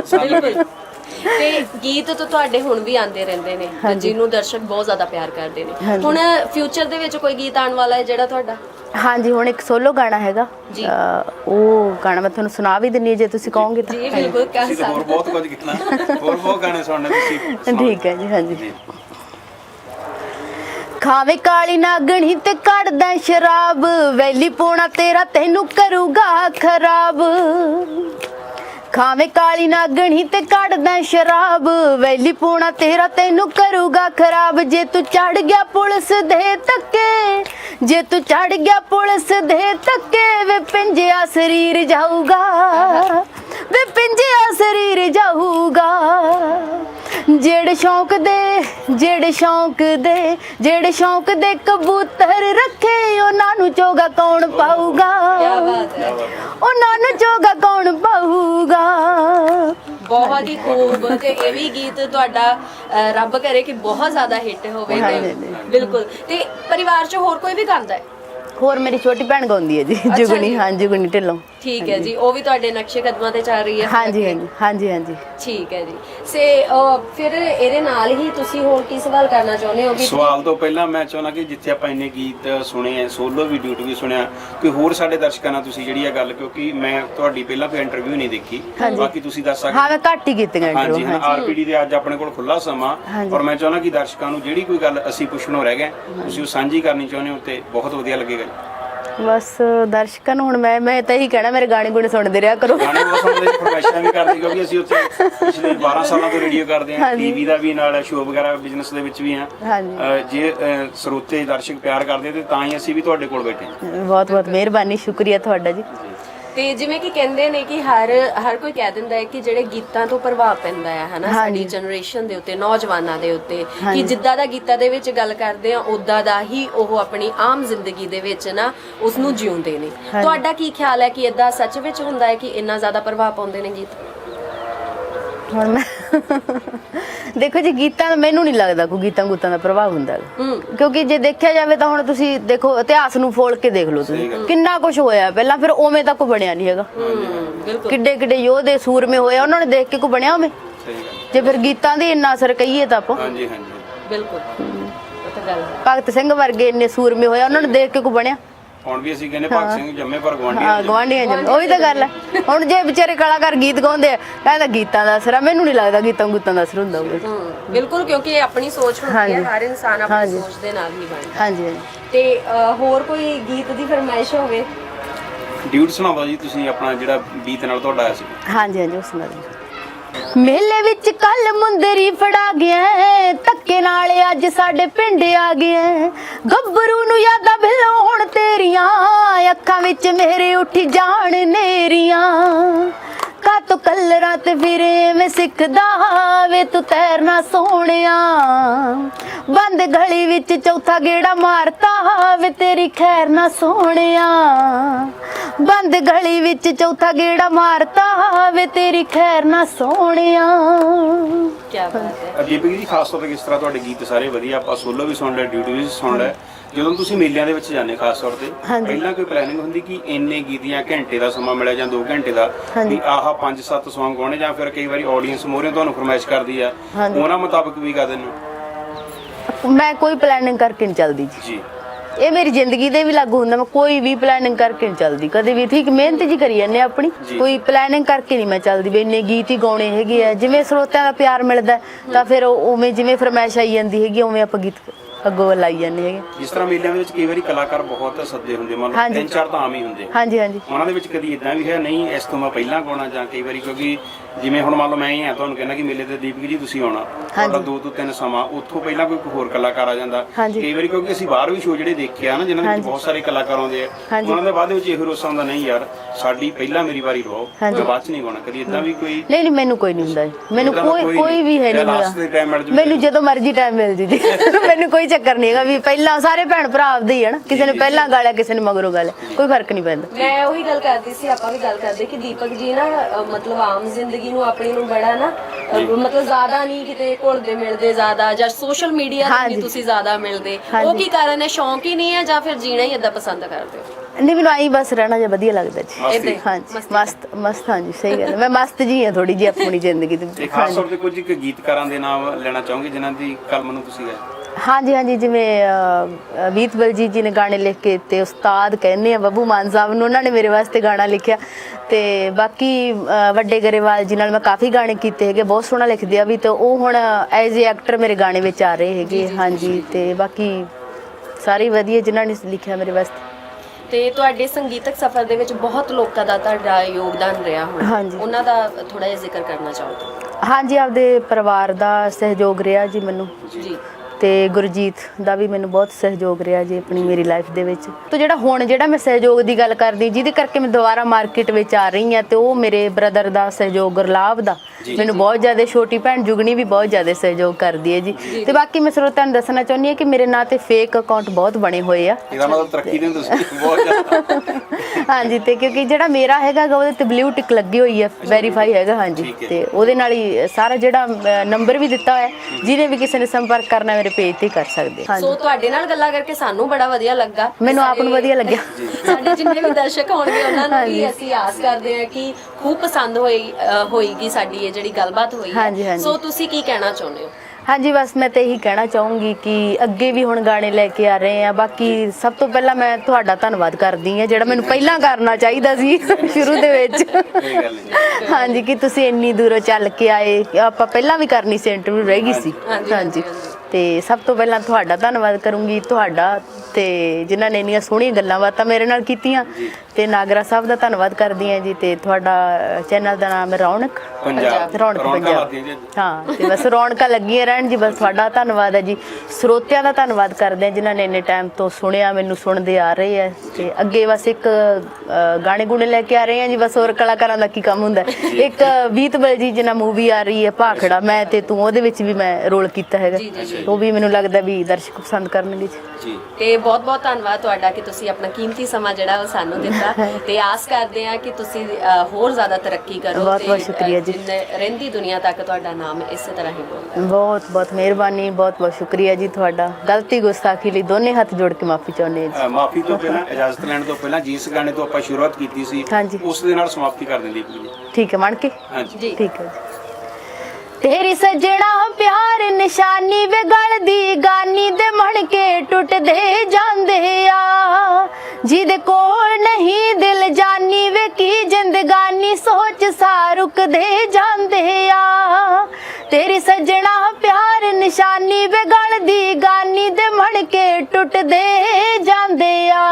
S1: ਤੇ ਗੀਤ ਤਾਂ ਤੁਹਾਡੇ ਹੁਣ ਵੀ ਆਉਂਦੇ ਰਹਿੰਦੇ ਨੇ ਤੇ ਜਿਹਨੂੰ ਦਰਸ਼ਕ ਬਹੁਤ ਜ਼ਿਆਦਾ ਪਿਆਰ ਕਰਦੇ ਨੇ। ਹੁਣ ਫਿਊਚਰ ਦੇ ਵਿੱਚ ਕੋਈ ਗੀਤ ਆਉਣ ਵਾਲਾ ਹੈ ਜਿਹੜਾ ਤੁਹਾਡਾ?
S3: ਹਾਂਜੀ ਹੁਣ ਇੱਕ ਸੋਲੋ ਗਾਣਾ ਹੈਗਾ।
S1: ਜੀ।
S3: ਅਹ, ਉਹ ਗਾਣਾ ਮੈਂ ਤੁਹਾਨੂੰ ਸੁਣਾ ਵੀ ਦਿੰਨੀ ਹਾਂ ਜੇ ਤੁਸੀਂ ਕਹੋਗੇ ਤਾਂ।
S1: ਜੀ ਬਿਲਕੁਲ ਕਹਿ
S2: ਅਸੀਂ ਤਾਂ ਹੋਰ
S1: ਸਕਦੇ।
S2: ਬਹੁਤ ਕੁਝ ਕੀਤਾ। ਹੋਰ ਬਹੁਤ ਗਾਣੇ ਸੁਣਨੇ ਤੁਸੀਂ। ਸੁਣਾਓ।
S3: ਠੀਕ ਹੈ ਜੀ ਹਾਂਜੀ।
S2: ਜੀ।
S3: ਖਾਵੇ ਕਾਲੀ ਨਾਗਣੀ ਤੇ ਕੱਢਦਾ ਸ਼ਰਾਬ ਵੈਲੀ ਪੋਣਾ ਤੇਰਾ ਤੈਨੂੰ ਕਰੂਗਾ ਖਰਾਬ। ਖਾਵੇ ਕਾਲੀ ਨਾਗਣੀ ਤੇ ਕੱਢਦਾ ਸ਼ਰਾਬ। ਵੈਲੀ ਪੋਣਾ ਤੇਰਾ ਤੈਨੂੰ ਕਰੂਗਾ ਖਰਾਬ। ਜੇ ਤੂੰ ਚੜ ਗਿਆ ਪੁਲਿਸ ਦੇ ਤੱਕੇ ਜੇ ਤੂੰ ਚੜ ਗਿਆ ਪੁਲਿਸ ਦੇ ਤੱਕੇ ਵੇ ਪਿੰਜਿਆ ਸਰੀਰ ਜਾਊਗਾ। ਵੇ ਪਿੰਜਿਆ ਸਰੀਰ ਜਾਊਗਾ। ਜਿਹੜੇ ਸ਼ੌਂਕ ਦੇ ਜਿਹੜੇ ਸ਼ੌਂਕ ਦੇ ਜਿਹੜੇ ਸ਼ੌਂਕ ਦੇ ਕਬੂਤਰ ਰੱਖੇ ਉਹਨਾਂ ਨੂੰ ਚੋਗਾ ਕੌਣ ਪਾਊਗਾ? ਉਹਨਾਂ ਨੂੰ ਚੋਗਾ ਕੌਣ ਪਾਊਗਾ?
S1: ਬਹੁਤ ਹੀ ਖੂਬ ਤੇ ਇਹ ਵੀ ਗੀਤ ਤੁਹਾਡਾ ਰੱਬ ਕਰੇ ਕਿ ਬਹੁਤ ਜ਼ਿਆਦਾ ਹਿੱਟ ਹੋਵੇ
S3: ਹਾਂਜੀ,
S1: ਤੇ
S3: ਹਾਂਜੀ।
S1: ਬਿਲਕੁਲ। ਤੇ ਪਰਿਵਾਰ 'ਚ ਹੋਰ ਕੋਈ ਵੀ ਗਾਉਂਦਾ ਹੈ?
S3: ਹੋਰ ਮੇਰੀ ਛੋਟੀ ਭੈਣ ਗਾਉਂਦੀ ਹੈ ਜੀ
S1: ਜੀ।
S3: ਜੁਗਣੀ ਹਾਂ ਜੁਗਣੀ ਢਿੱਲੋਂ।
S1: ਠੀਕ ਹੈ ਜੀ ਉਹ ਵੀ ਤੁਹਾਡੇ ਨਕਸ਼ੇ ਕਦਮਾਂ ਤੇ ਚੱਲ ਰਹੀ ਹੈ।
S3: ਹਾਂਜੀ ਹਾਂਜੀ ਹਾਂਜੀ ਹਾਂਜੀ।
S1: ਠੀਕ ਹੈ ਜੀ। ਸੇ ਅਹ, ਫਿਰ ਇਹਦੇ ਨਾਲ ਹੀ ਤੁਸੀਂ ਹੋਰ ਕੀ ਸਵਾਲ ਕਰਨਾ ਚਾਹੁੰਦੇ ਹੋ? ਵੀ
S2: ਸਵਾਲ ਤੋਂ ਪਹਿਲਾਂ ਮੈਂ ਚਾਹੁੰਦਾ ਕਿ ਜਿੱਥੇ ਆਪਾਂ ਇੰਨੇ ਗੀਤ ਸੁਣੇ ਆ ਸੋਲੋ ਵੀ ਡਿਊਟ ਵੀ ਸੁਣਿਆ ਕਿ ਹੋਰ ਸਾਡੇ ਦਰਸ਼ਕਾਂ ਨਾਲ ਤੁਸੀਂ ਜਿਹੜੀ ਆ ਗੱਲ ਕਿਉਂਕਿ ਮੈਂ ਤੁਹਾਡੀ ਪਹਿਲਾਂ ਕੋਈ ਇੰਟਰਵਿਊ ਨਹੀਂ ਦੇਖੀ। ਬਾਕੀ ਤੁਸੀਂ ਦੱਸ
S3: ਹਾਂ
S2: ਸਕਦੇ
S3: ਮੈਂ ਘੱਟ ਹੀ ਕੀਤੀਆਂ
S2: ਹਾਂਜੀ
S3: ਇੰਟਰਵਿਊ
S2: ਹਾਂ ਆਰਪੀਡੀ ਦੇ ਅੱਜ ਆਪਣੇ ਕੋਲ ਖੁੱਲਾ ਸਮਾਂ।
S3: ਹਾਂਜੀ।
S2: ਔਰ ਮੈਂ ਚਾਹੁੰਦਾ ਕਿ ਦਰਸ਼ਕਾਂ ਨੂੰ ਜਿਹੜੀ ਕੋਈ ਗੱਲ ਅਸੀਂ ਪੁੱਛਣੋਂ ਰਹਿ ਗਏ ਤੁਸੀਂ ਉਹ ਸਾਂਝੀ ਕਰਨੀ ਚਾਹੁੰਦੇ ਹੋ ਤੇ ਬਹੁਤ ਵਧੀਆ ਲੱਗੇਗਾ ਜੀ।
S3: ਬਸ ਦਰਸ਼ਕਾਂ ਨੂੰ ਹੁਣ ਮੈਂ ਮੈਂ ਤਾਂ ਇਹੀ ਕਹਿਣਾ ਮੇਰੇ ਗਾਣੇ ਗੁਣੇ ਸੁਣਦੇ ਰਿਹਾ ਕਰੋ।
S2: ਗਾਣੇ ਬਹੁਤ ਸੁਣਦੇ ਫਰਮਾਇਸ਼ਾਂ ਵੀ ਕਰਦੇ ਕਿਉਂਕਿ ਅਸੀਂ ਉੱਥੇ ਪਿਛਲੇ 12 ਸਾਲਾਂ ਤੋਂ ਰੇਡੀਓ ਕਰਦੇ ਹਾਂ।
S3: ਹਾਂਜੀ।
S2: ਟੀਵੀ ਦਾ ਵੀ ਨਾਲ ਸ਼ੋਅ ਵਗੈਰਾ ਬਿਜ਼ਨਸ ਦੇ ਵਿੱਚ ਵੀ ਹਾਂ।
S3: ਹਾਂਜੀ।
S2: ਅਹ ਜੇ ਅਹ ਸਰੋਤੇ ਦਰਸ਼ਕ ਪਿਆਰ ਕਰਦੇ ਤੇ ਤਾਂ ਹੀ ਅਸੀਂ ਵੀ ਤੁਹਾਡੇ ਕੋਲ ਬੈਠੇ
S3: ਬਹੁਤ ਬਹੁਤ ਮਿਹਰਬਾਨੀ ਸ਼ੁਕਰੀਆ ਤੁਹਾਡਾ ਜੀ।
S1: ਤੇ ਜਿਵੇਂ ਕਿ ਕਹਿੰਦੇ ਨੇ ਕਿ ਹਰ ਹਰ ਕੋਈ ਕਹਿ ਦਿੰਦਾ ਹੈ ਕਿ ਜਿਹੜੇ ਗੀਤਾਂ ਤੋਂ ਪ੍ਰਭਾਵ ਪੈਂਦਾ ਹੈ ਹਨਾ। ਸਾਡੀ ਜਨਰੇਸ਼ਨ ਦੇ ਉੱਤੇ ਨੌਜਵਾਨਾਂ ਦੇ ਉੱਤੇ ਕਿ। ਜਿੱਦਾਂ ਦਾ ਗੀਤਾਂ ਦੇ ਵਿੱਚ ਗੱਲ ਕਰਦੇ ਆ ਉਦਾਂ ਦਾ ਹੀ ਉਹ ਆਪਣੀ ਆਮ ਜ਼ਿੰਦਗੀ ਦੇ ਵਿੱਚ ਨਾ ਉਸ ਨੂੰ ਜਿਉਂਦੇ ਨੇ। ਤੁਹਾਡਾ ਕੀ ਖਿਆਲ ਹੈ ਕਿ ਇਦਾਂ ਸੱਚ ਵਿੱਚ ਹੁੰਦਾ ਹੈ ਕਿ ਇੰਨਾ ਜ਼ਿਆਦਾ ਪ੍ਰਭਾਵ ਪਾਉਂਦੇ ਨੇ ਗੀਤ
S3: ਹੁਣ ਮੈਂ ਦੇਖੋ ਜੀ ਗੀਤਾਂ ਦਾ ਮੈਨੂੰ ਨਹੀਂ ਲੱਗਦਾ ਕੋਈ ਗੀਤਾਂ ਗੂਤਾਂ ਦਾ ਪ੍ਰਭਾਵ ਹੁੰਦਾ ਹੈਗਾ।
S1: ਹੂੰ।
S3: ਕਿਉਂਕਿ ਜੇ ਦੇਖਿਆ ਜਾਵੇ ਤਾਂ ਹੁਣ ਤੁਸੀਂ ਦੇਖੋ ਇਤਿਹਾਸ ਨੂੰ ਫੋਲ ਕੇ ਦੇਖ ਲਓ ਤੁਸੀਂ। ਕਿੰਨਾ ਕੁਝ ਹੋਇਆ ਪਹਿਲਾਂ ਫਿਰ ਉਵੇਂ ਤਾਂ ਕੋਈ ਬਣਿਆ ਨਹੀਂ ਹੈਗਾ।
S1: ਹੂੰ ਬਿਲਕੁਲ।
S3: ਕਿੱਡੇ ਕਿੱਡੇ ਯੋਧੇ ਸੂਰਮੇ ਹੋਏ ਆ, ਉਹਨਾਂ ਨੇ ਦੇਖ ਕੇ ਕੋਈ ਬਣਿਆ ਉਵੇਂ?
S2: ਸਹੀ ਗੱਲ।
S3: ਜੇ ਫਿਰ ਗੀਤਾਂ ਦੀ ਇੰਨਾ ਅਸਰ ਕਹੀਏ ਤਾਂ ਆਪਾਂ।
S2: ਹਾਂਜੀ ਹਾਂਜੀ।
S1: ਬਿਲਕੁਲ। ਉਹ ਤਾਂ ਗੱਲ ਹੈ।
S3: ਭਗਤ ਸਿੰਘ ਵਰਗੇ ਇੰਨੇ ਸੂਰਮੇ ਹੋਏ ਆ, ਉਹਨਾਂ ਨੂੰ ਦੇਖ ਕੇ ਕੋਈ ਬਣਿਆ?
S2: ਹੁਣ ਵੀ ਅਸੀਂ ਕਹਿੰਦੇ ਭਗਤ ਸਿੰਘ ਜੰਮੇ ਪਰ
S3: ਹਾਂ
S2: ਗਵਾਂਢੀ
S3: ਗਵਾਂਢੀਆਂ ਜਮ ਉਹੀ ਤਾਂ ਗੱਲ ਹੈ ਹੁਣ ਜੇ ਵਿਚਾਰੇ ਕਲਾਕਾਰ ਗੀਤ ਗਾਉਂਦੇ ਆ ਕਹਿੰਦਾ ਗੀਤਾਂ ਦਾ ਅਸਰ ਆ। ਮੈਨੂੰ ਨਹੀਂ ਲੱਗਦਾ ਗੀਤਾਂ ਗੂਤਾਂ ਦਾ ਅਸਰ ਹੁੰਦਾ ਹੋਵੇ
S1: ਹੂੰ ਬਿਲਕੁਲ ਕਿਉਂਕਿ ਇਹ ਆਪਣੀ ਸੋਚ ਹੁੰਦੀ ਹੈ। ਹਰ ਇਨਸਾਨ ਆਪਣੀ। ਸੋਚ ਦੇ ਨਾਲ ਹੀ ਬਣਦਾ।
S3: ਹਾਂਜੀ ਹਾਂਜੀ।
S1: ਤੇ ਹੋਰ ਕੋਈ ਗੀਤ ਦੀ ਫਰਮਾਇਸ਼ ਹੋਵੇ?
S2: ਡਿਊਟ ਸੁਣਾਓ ਜੀ ਤੁਸੀਂ ਆਪਣਾ ਜਿਹੜਾ ਬੀਤ ਨਾਲ ਤੁਹਾਡਾ ਆਇਆ ਸੀ।
S3: ਹਾਂਜੀ ਹਾਂਜੀ ਉਸ ਨਾਲ ਮੇਲੇ ਵਿੱਚ ਕੱਲ ਮੁੰਦਰੀ ਫੜਾ ਗਿਆ ਧੱਕੇ ਨਾਲ ਅੱਜ ਸਾਡੇ ਪਿੰਡ ਆ ਗਿਆ ਹੈ। ਗੱਭਰੂ ਨੂੰ ਯਾਦਾਂ ਬਿਲੋ ਹੁਣ ਤੇਰੀਆਂ, ਅੱਖਾਂ ਵਿੱਚ ਮੇਰੇ ਉੱਠ ਜਾਣ ਨੇਰੀਆਂ ਕਾ ਤੋ ਕਲਰਾਂ ਤੇ ਫਿਰੇ ਮੈਂ ਸਿੱਖਦਾ ਵੇ ਤੂੰ ਤੈਰਨਾ ਸੋਹਣਿਆ। ਬੰਦ ਗਲੀ ਵਿੱਚ ਚੌਥਾ ਗੇੜਾ ਮਾਰਤਾ ਵੇ ਤੇਰੀ ਖੈਰ ਨਾ ਸੋਹਣਿਆ। ਬੰਦ ਗਲੀ ਵਿੱਚ ਚੌਥਾ ਗੇੜਾ ਮਾਰਤਾ ਵੇ ਤੇਰੀ ਖੈਰ ਨਾ ਸੋਹਣਿਆ।
S1: ਕੀ ਬਾਤ ਹੈ।
S2: ਦੀਪਕ ਜੀ ਖਾਸ ਤੌਰ ਤੇ ਕਿਸ ਤਰ੍ਹਾਂ ਤੁਹਾਡੇ ਗੀਤ ਸਾਰੇ ਵਧੀਆ ਆਪਾਂ ਸੋਲੋ ਵੀ ਸੁਣ ਲਿਆ ਡਿਊਟੀ ਵੀ ਸੁਣ ਲਿਆ। ਜਦੋਂ ਤੁਸੀਂ ਮੇਲਿਆਂ ਦੇ ਵਿੱਚ ਜਾਂਦੇ ਖਾਸ ਤੌਰ ਤੇ
S3: ਹਾਂਜੀ।
S2: ਪਹਿਲਾਂ ਕੋਈ ਪਲੈਨਿੰਗ ਹੁੰਦੀ ਕਿ ਇੰਨੇ ਗੀਤ ਜਾਂ ਘੰਟੇ ਦਾ ਸਮਾਂ ਮਿਲਿਆ ਜਾਂ 2 ਘੰਟੇ ਦਾ
S3: ਹਾਂਜੀ।
S2: ਵੀ ਆਹ 5-7 Song ਗਾਉਣੇ ਜਾਂ ਫਿਰ ਕਈ ਵਾਰੀ ਆਡੀਅנס ਮੋਹਰੇ ਤੁਹਾਨੂੰ ਫਰਮਾਇਸ਼ ਕਰਦੀ ਆ
S3: ਹਾਂਜੀ।
S2: ਉਹਨਾਂ ਮੁਤਾਬਕ ਵੀ ਗਾ ਦਿੰਦੇ ਹੋ?
S3: ਮੈਂ ਕੋਈ ਪਲੈਨਿੰਗ ਕਰਕੇ ਨਹੀਂ ਚੱਲਦੀ ਜੀ
S2: ਜੀ
S3: ਇਹ ਮੇਰੀ ਜ਼ਿੰਦਗੀ ਦੇ ਵੀ ਲਾਗੂ ਹੁੰਦਾ ਮੈਂ ਕੋਈ ਵੀ ਪਲੈਨਿੰਗ ਕਰਕੇ ਨਹੀਂ ਚੱਲਦੀ ਕਦੇ ਵੀ ਠੀਕ ਮਿਹਨਤ ਜੀ ਕਰੀ ਜਾਂਦੇ ਹਾਂ ਆਪਣੀ
S2: ਜੀ।
S3: ਕੋਈ ਪਲੈਨਿੰਗ ਕਰਕੇ ਨਹੀਂ ਮੈਂ ਚੱਲਦੀ ਵੀ ਇੰਨੇ ਗੀਤ ਹੀ ਗਾਉਣੇ ਹੈਗੇ ਆ ਜਿਵੇਂ ਸਰੋਤਿਆਂ ਦਾ ਪਿਆਰ ਮਿਲਦਾ ਤਾਂ ਫਿਰ ਉਹ- ਉਵੇਂ ਜਿਵੇਂ ਫਰਮਾਇਸ਼ ਆਈ ਜਾਂਦੀ ਹੈਗੀ ਉਵੇਂ ਆਪਾਂ ਗੀਤ ਅੱਗੋਂ ਲਾਈ ਜਾਂਦੇ ਹੈਗੇ।
S2: ਜਿਸ ਤਰ੍ਹਾਂ ਮੇਲਿਆਂ ਦੇ ਵਿੱਚ ਕਈ ਵਾਰੀ ਕਲਾਕਾਰ ਬਹੁਤ ਸੱਦੇ ਹੁੰਦੇ ਮੰਨ ਲਓ
S3: ਹਾਂਜੀ।
S2: ਤਿੰਨ ਚਾਰ ਤਾਂ ਆਮ ਹੀ ਹੁੰਦੇ।
S3: ਹਾਂਜੀ ਹਾਂਜੀ।
S2: ਉਹਨਾਂ ਦੇ ਵਿੱਚ ਕਦੀ ਇਦਾਂ ਵੀ ਹੈ? ਨਹੀਂ ਇਸ ਤੋਂ ਮੈਂ ਪਹਿਲਾਂ ਗਾਉਣਾ ਜਾਂ ਕਈ ਵਾਰੀ ਕਿਉਂਕਿ ਜਿਵੇਂ ਹੁਣ ਮੰਨ ਲਓ ਮੈਂ ਹੀ ਆ ਤੁਹਾਨੂੰ ਕਹਿੰਦਾ ਕਿ ਮੇਲੇ ਤੇ ਦੀਪਕ ਜੀ ਤੁਸੀਂ ਆਉਣਾ ਤੁਹਾਡਾ ਦੋ ਤੋਂ ਤਿੰਨ ਸਮਾਂ ਉੱਥੋਂ ਪਹਿਲਾਂ ਕੋਈ ਹੋਰ ਕਲਾਕਾਰ ਆ ਜਾਂਦਾ। ਕਈ ਵਾਰੀ ਕਿਉਂਕਿ ਅਸੀਂ ਬਾਹਰ ਵੀ ਸ਼ੋਅ ਜਿਹੜੇ ਦੇਖੇ ਆ ਨਾ ਜਿਨ੍ਹਾਂ ਦੇ ਵਿੱਚ ਬਹੁਤ ਸਾਰੇ ਕਲਾਕਾਰ ਆਉਂਦੇ ਆ। ਉਹਨਾਂ ਦੇ ਬਾਅਦ ਵਿੱਚ ਇਹੋ ਰੋਸਾ ਹੁੰਦਾ ਨਹੀਂ ਯਾਰ ਸਾਡੀ ਪਹਿਲਾਂ ਮੇਰੀ ਵਾਰੀ ਰੋ। ਮੈਂ ਬਾਅਦ ਚ ਨਹੀਂ ਗਾਉਣਾ ਕਦੀ ਇਦਾਂ ਵੀ ਕੋਈ
S3: ਨਹੀਂ ਨਹੀਂ ਮੈਨੂੰ ਕੋਈ ਨਹੀਂ ਹੁੰਦਾ। ਮੈਨੂੰ ਕੋਈ
S2: ਕੋਈ।
S3: ਵੀ ਹੈ ਨਹੀਂ। ਮੈਨੂੰ ਜਦੋਂ ਮਰਜ਼ੀ ਟਾਈਮ ਮਿਲ ਜੀ ਮੈਨੂੰ ਕੋਈ ਚੱਕਰ ਨਹੀਂ ਹੈਗਾ ਵੀ ਪਹਿਲਾਂ ਸਾਰੇ ਭੈਣ ਭਰਾ ਆਪਦੇ ਹੀ ਹਨ ਕਿਸੇ ਨੇ ਪਹਿਲਾਂ ਗਾਲਿਆ ਕਿਸੇ ਨੇ ਮਗਰੋਂ ਗਾਲਿਆ ਕੋਈ ਫ਼ਰਕ ਨਹੀਂ ਪੈਂਦਾ
S1: ਮੈਂ ਉਹੀ ਗੱਲ ਕਰਦੀ ਸੀ ਆਪਾਂ ਵੀ ਗੱਲ ਕਰਦੇ ਕਿ ਦੀਪਕ ਜੀ ਨਾ ਮਤਲਬ ਆਮ ਜ਼ਿੰਦਗੀ ਨੂੰ ਆਪਣੀ ਨੂੰ ਬੜਾ ਨਾ ਮਤਲਬ ਜ਼ਿਆਦਾ ਨਹੀਂ ਕਿਤੇ ਘੁਲਦੇ ਮਿਲਦੇ ਜ਼ਿਆਦਾ ਜਾਂ ਸੋਸ਼ਲ ਮੀਡੀਆ ਤੇ
S3: ਹਾਂਜੀ।
S1: ਨਹੀਂ ਤੁਸੀਂ ਜ਼ਿਆਦਾ ਮਿਲਦੇ ਉਹ
S3: ਹਾਂਜੀ।
S1: ਕੀ ਕਾਰਨ ਹੈ ਸ਼ੌਂਕ ਹੀ ਨਹੀਂ ਹੈ ਜਾਂ ਫਿਰ ਜੀਣਾ ਹੀ ਏਦਾਂ ਪਸੰਦ ਕਰਦੇ ਹੋ
S3: ਨਹੀਂ ਮੈਨੂੰ ਆਈ ਬਸ ਰਹਿਣਾ ਜੇ ਵਧੀਆ ਲੱਗਦਾ ਜੀ
S2: ਮਸਤੀ।
S1: ਏਦਾਂ ਹੀ।
S3: ਹਾਂਜੀ
S1: ਮਸਤੀ
S3: ਮਸਤ ਮਸਤ ਹਾਂਜੀ ਸਹੀ ਗੱਲ ਹੈ। ਮੈਂ ਮਸਤ ਜੀ ਹਾਂ ਥੋੜੀ ਜੀ ਆਪਣੀ ਜ਼ਿੰਦਗੀ
S2: ਤੇ
S3: ਦੇ
S2: ਖਾਸ ਤੌਰ ਤੇ ਕੁਝ ਕੁ ਗੀਤਕਾਰਾਂ ਦੇ ਨਾਮ ਲੈਣਾ ਚਾਹੋਗੇ ਜਿਨ੍ਹਾਂ ਦੀ ਕਲਮ ਨੂੰ ਤੁਸੀਂ ਗਾਇਆ
S3: ਹਾਂਜੀ ਹਾਂਜੀ ਜਿਵੇਂ ਅਵੀਤ ਬਲਜੀਤ ਜੀ ਨੇ ਗਾਣੇ ਲਿਖ ਕੇ ਤੇ ਉਸਤਾਦ ਕਹਿੰਦੇ ਆ ਬੱਬੂ ਮਾਨ ਸਾਹਿਬ ਨੂੰ ਉਹਨਾਂ ਨੇ ਮੇਰੇ ਵਾਸਤੇ ਗਾਣਾ ਲਿਖਿਆ। ਤੇ ਬਾਕੀ ਵੱਡੇ ਗਰੇਵਾਲ ਜੀ ਨਾਲ ਮੈਂ ਕਾਫੀ ਗਾਣੇ ਕੀਤੇ ਹੈਗੇ ਬਹੁਤ ਸੋਹਣਾ ਲਿਖਦੇ ਆ ਵੀ ਤੇ ਉਹ ਹੁਣ ਐਜ਼ ਅ ਐਕਟਰ ਮੇਰੇ ਗਾਣੇ ਵਿੱਚ ਆ ਰਹੇ ਹੈਗੇ ਹਾਂਜੀ ਤੇ ਬਾਕੀ ਸਾਰੇ ਵਧੀਆ ਜਿਨ੍ਹਾਂ ਨੇ ਲਿਖਿਆ ਮੇਰੇ ਵਾਸਤੇ।
S1: ਤੇ ਤੁਹਾਡੇ ਸੰਗੀਤਕ ਸਫ਼ਰ ਦੇ ਵਿੱਚ ਬਹੁਤ ਲੋਕਾਂ ਦਾ ਤੁਹਾਡਾ ਯੋਗਦਾਨ ਰਿਹਾ ਹੋਣਾ।
S3: ਹਾਂਜੀ।
S1: ਉਹਨਾਂ ਦਾ ਥੋੜਾ ਜਿਹਾ ਜ਼ਿਕਰ ਕਰਨਾ ਚਾਹੋ
S3: ਹਾਂਜੀ ਆਪਦੇ ਪਰਿਵਾਰ ਦਾ ਸਹਿਯੋਗ ਰਿਹਾ ਜੀ ਮੈਨੂੰ।
S1: ਜੀ।
S3: ਤੇ ਗੁਰਜੀਤ ਦਾ ਵੀ ਮੈਨੂੰ ਬਹੁਤ ਸਹਿਯੋਗ ਰਿਹਾ ਜੀ ਆਪਣੀ ਮੇਰੀ ਲਾਈਫ ਦੇ ਵਿੱਚ। ਤੇ ਜਿਹੜਾ ਹੁਣ ਜਿਹੜਾ ਮੈਂ ਸਹਿਯੋਗ ਦੀ ਗੱਲ ਕਰਦੀ ਜਿਹਦੇ ਕਰਕੇ ਮੈਂ ਦੁਬਾਰਾ ਮਾਰਕੀਟ ਵਿੱਚ ਆ ਰਹੀ ਹਾਂ ਤੇ ਉਹ ਮੇਰੇ ਬ੍ਰਦਰ ਦਾ ਸਹਿਯੋਗ ਗੁਰਲਾਬ ਦਾ ਮੈਨੂੰ ਬਹੁਤ ਜ਼ਿਆਦਾ ਛੋਟੀ ਭੈਣ ਜੁਗਣੀ ਵੀ ਬਹੁਤ ਜ਼ਿਆਦਾ ਸਹਿਯੋਗ ਕਰਦੀ ਹੈ ਜੀ। ਤੇ ਬਾਕੀ ਮੈਂ ਸਰੋਤਿਆਂ ਨੂੰ ਦੱਸਣਾ ਚਾਹੁੰਦੀ ਹਾਂ ਕਿ ਮੇਰੇ ਨਾਂ ਤੇ ਫੇਕ ਅਕਾਊਂਟ ਬਹੁਤ ਬਣੇ ਹੋਏ ਆ।
S2: ਇਹਦਾ ਮਤਲਬ ਤਰੱਕੀ ਦੇ ਤੁਸੀਂ ਬਹੁਤ ਜ਼ਿਆਦਾ।
S3: ਹਾਂਜੀ ਤੇ ਕਿਉਂਕਿ ਜਿਹੜਾ ਮੇਰਾ ਹੈਗਾ ਗਾ, ਉਹਦੇ ਤੇ ਬਲੂ ਟਿਕ ਲੱਗੀ ਹੋਈ ਹੈ ਵੈਰੀਫਾਈ ਹੈਗਾ ਹਾਂਜੀ। ਤੇ ਉਹਦੇ ਨਾਲ ਹੀ ਸਾਰਾ ਜਿਹੜਾ ਨੰਬਰ ਵੀ ਦਿੱਤਾ ਹੋਇਆ ਜਿਹਨੇ ਵੀ ਕਿਸੇ ਨੇ ਸੰਪਰਕ ਕਰਨਾ ਮੇਰੇ ਪੇਜ ਤੇ ਹੀ ਕਰ ਸਕਦੇ ਹਾਂਜੀ
S1: ਸੋ ਤੁਹਾਡੇ ਨਾਲ ਗੱਲਾਂ ਕਰਕੇ ਸਾਨੂੰ ਬੜਾ ਵਧੀਆ ਲੱਗਾ।
S3: ਮੈਨੂੰ ਆਪ ਨੂੰ ਵਧੀਆ ਲੱਗਿਆ।
S1: ਸਾਡੇ ਜਿੰਨੇ ਵੀ ਦਰਸ਼ਕ ਹੋਣਗੇ ਉਹਨਾਂ ਨੂੰ ਵੀ ਅਸੀਂ ਆਸ ਕਰਦੇ ਹਾਂ ਕਿ ਖੂਬ ਪਸੰਦ ਹੋਈ ਅ, ਹੋਏਗੀ ਸਾਡੀ ਇਹ ਜਿਹੜੀ ਗੱਲਬਾਤ ਹੋਈ ਹੈ।
S3: ਹਾਂਜੀ।
S1: ਸੋ ਤੁਸੀਂ ਕੀ ਕਹਿਣਾ ਚਾਹੁੰਦੇ ਹੋ?
S3: ਹਾਂਜੀ ਬਸ ਮੈਂ ਤੇ ਇਹੀ ਕਹਿਣਾ ਚਾਹੂੰਗੀ ਕਿ ਅੱਗੇ ਵੀ ਹੁਣ ਗਾਣੇ ਲੈ ਕੇ ਆ ਰਹੇ ਆ ਬਾਕੀ ਸਭ ਤੋਂ ਪਹਿਲਾਂ ਮੈਂ ਤੁਹਾਡਾ ਧੰਨਵਾਦ ਕਰਦੀ ਆ ਜਿਹੜਾ ਮੈਨੂੰ ਪਹਿਲਾਂ ਕਰਨਾ ਚਾਹੀਦਾ ਸੀ ਸ਼ੁਰੂ ਦੇ ਵਿੱਚ।
S2: ਕੋਈ ਗੱਲ ਨਹੀਂ।
S3: ਹਾਂਜੀ ਕਿ ਤੁਸੀਂ ਇੰਨੀ ਦੂਰੋਂ ਚੱਲ ਕੇ ਆਏ। ਆਪਾਂ ਪਹਿਲਾਂ ਵੀ ਕਰਨੀ ਸੀ ਇੰਟਰਵਿਊ ਰਹਿ ਗਈ ਸੀ।
S1: ਹਾਂਜੀ,
S3: ਤੇ ਸਭ ਤੋਂ ਪਹਿਲਾਂ ਤੁਹਾਡਾ ਧੰਨਵਾਦ ਕਰੂੰਗੀ ਤੁਹਾਡਾ ਤੇ ਜਿਨ੍ਹਾਂ ਨੇ ਇੰਨੀਆਂ ਸੋਹਣੀਆਂ ਗੱਲਾਂ ਬਾਤਾਂ ਮੇਰੇ ਨਾਲ ਕੀਤੀਆਂ ਤੇ ਨਾਗਰਾ ਸਾਹਿਬ ਦਾ ਧੰਨਵਾਦ ਕਰਦੀ ਆ ਜੀ ਤੇ ਤੁਹਾਡਾ ਚੈਨਲ ਦਾ ਨਾਮ ਹੈ ਰੌਣਕ।
S2: ਪੰਜਾਬ।
S3: ਰੌਣਕ ਪੰਜਾਬ। ਹਾਂ ਤੇ ਬਸ ਰੌਣਕਾਂ ਲੱਗੀਆਂ ਰਹਿਣ ਜੀ ਬਸ ਤੁਹਾਡਾ ਧੰਨਵਾਦ ਹੈ ਜੀ। ਸਰੋਤਿਆਂ ਦਾ ਧੰਨਵਾਦ ਕਰਦੇ ਆ ਜਿਨ੍ਹਾਂ ਨੇ ਇੰਨੇ ਟਾਈਮ ਤੋਂ ਸੁਣਿਆ ਮੈਨੂੰ ਸੁਣਦੇ ਆ ਰਹੇ ਆ ਤੇ ਅੱਗੇ ਬਸ ਇੱਕ ਗਾਣੇ ਗੁਣੇ ਲੈ ਕੇ ਆ ਰਹੇ ਆ ਜੀ ਬਸ ਹੋਰ ਕਲਾਕਾਰਾਂ ਦਾ ਕੀ ਕੰਮ ਹੁੰਦਾ ਹੈ। ਇੱਕ ਵੀਤ ਬਲਜੀ ਜੀ ਨਾਲ ਮੂਵੀ ਆ ਰਹੀ ਹੈ ਭਾਖੜਾ ਮੈਂ ਤੇ ਤੂੰ ਉਹਦੇ ਵਿੱਚ ਵੀ ਮੈਂ ਰੋਲ ਕੀਤਾ ਹੈਗਾ।
S1: ਜੀ, ਜੀ, ਜੀ।
S3: ਉਹ ਵੀ ਮੈਨੂੰ ਲੱਗਦਾ ਵੀ ਦਰਸ਼ਕ ਪਸੰਦ ਕਰਨਗੇ ਜੀ।
S2: ਜੀ।
S1: ਤੇ ਬਹੁਤ ਬਹੁਤ ਧੰਨਵਾਦ ਤੁਹਾਡਾ ਕਿ ਤੁਸੀਂ ਆਪਣਾ ਕੀਮਤੀ ਸਮਾਂ ਜਿਹੜਾ ਉਹ ਸਾਨੂੰ ਦਿੱਤਾ। ਤੇ ਆਸ ਕਰਦੇ ਹਾਂ ਕਿ ਤੁਸੀਂ ਅ, ਹੋਰ ਜ਼ਿਆਦਾ ਤਰੱਕੀ ਕਰੋ
S3: ਬਹੁਤ- ਬਹੁਤ
S1: ਅ,
S3: ਸ਼ੁਕਰੀਆ ਜੀ।
S1: ਜਿੰਨੇ ਰਹਿੰਦੀ ਦੁਨੀਆ ਤੱਕ ਤੁਹਾਡਾ ਨਾਮ ਇਸੇ ਤਰ੍ਹਾਂ ਹੀ ਬੋਲਦਾ।
S3: ਬਹੁਤ ਬਹੁਤ ਮਿਹਰਬਾਨੀ ਬਹੁਤ ਬਹੁਤ ਸ਼ੁਕਰੀਆ ਜੀ ਤੁਹਾਡਾ। ਗਲਤੀ ਗੁਸਤਾਖੀ ਲਈ ਦੋਨੇ ਹੱਥ ਜੋੜ ਕੇ ਮਾਫੀ ਚਾਹੁੰਦੇ ਹਾਂ ਜੀ।
S2: ਮਾਫੀ ਤੋਂ ਪਹਿਲਾਂ ਇਜਾਜ਼ਤ ਲੈਣ ਤੋਂ ਪਹਿਲਾਂ ਜਿਸ ਗਾਣੇ ਤੋਂ ਆਪਾਂ ਸ਼ੁਰੂਆਤ ਕੀਤੀ ਸੀ।
S3: ਹਾਂਜੀ।
S2: ਉਸ ਦੇ ਨਾਲ ਸਮਾਪਤੀ ਕਰ ਦਿੰਦੀ ਜੀ।
S3: ਠੀਕ ਹੈ ਮਣ ਕੇ
S2: ਹਾਂਜੀ।
S1: ਜੀ।
S3: ਠੀਕ ਹੈ ਜੀ। ਤੇਰੀ ਸੱਜਣਾ ਪਿਆਰ ਨਿਸ਼ਾਨੀ ਵੇ ਗਲ ਦੀ ਗਾਨੀ ਦੇ ਮਣ ਕੇ ਟੁੱਟਦੇ ਜਾਂਦੇ ਆ। ਜਿਹਦੇ ਕੋਲ ਨਹੀਂ ਦਿਲ ਜਾਨੀ ਵੇ ਕੀ ਜ਼ਿੰਦਗਾਨੀ ਸੋਚ ਸਾ ਰੁਕਦੇ ਜਾਂਦੇ ਆ। ਤੇਰੀ ਸੱਜਣਾ ਪਿਆਰ ਨਿਸ਼ਾਨੀ ਵੇ ਗਲ ਦੀ ਗਾਨੀ ਦੇ ਮਣ ਕੇ ਟੁੱਟਦੇ ਜਾਂਦੇ ਆ।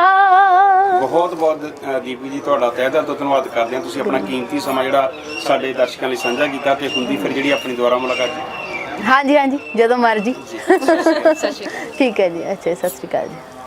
S2: ਬਹੁਤ ਬਹੁਤ ਦੀਪੀ ਜੀ ਤੁਹਾਡਾ ਤਹਿ ਦਿਲ ਤੋਂ ਧੰਨਵਾਦ ਕਰਦੇ ਹਾਂ। ਤੁਸੀਂ ਆਪਣਾ ਕੀਮਤੀ ਸਮਾਂ ਜਿਹੜਾ ਸਾਡੇ ਦਰਸ਼ਕਾਂ ਲਈ ਸਾਂਝਾ ਕੀਤਾ ਤੇ ਹੁੰਦੀ ਫਿਰ ਜਿਹੜੀ ਆਪਣੀ ਦੁਆਰਾ ਮੁਲਾਕਾਤ ਜੀ।
S3: ਹਾਂਜੀ ਹਾਂਜੀ ਜਦੋਂ ਮਰਜ਼ੀ।
S1: ਸਤਿ ਸ਼੍ਰੀ ਅਕਾਲ।
S3: ਠੀਕ ਹੈ ਜੀ ਅੱਛਾ ਜੀ, ਸਤਿ ਸ਼੍ਰੀ ਅਕਾਲ ਜੀ।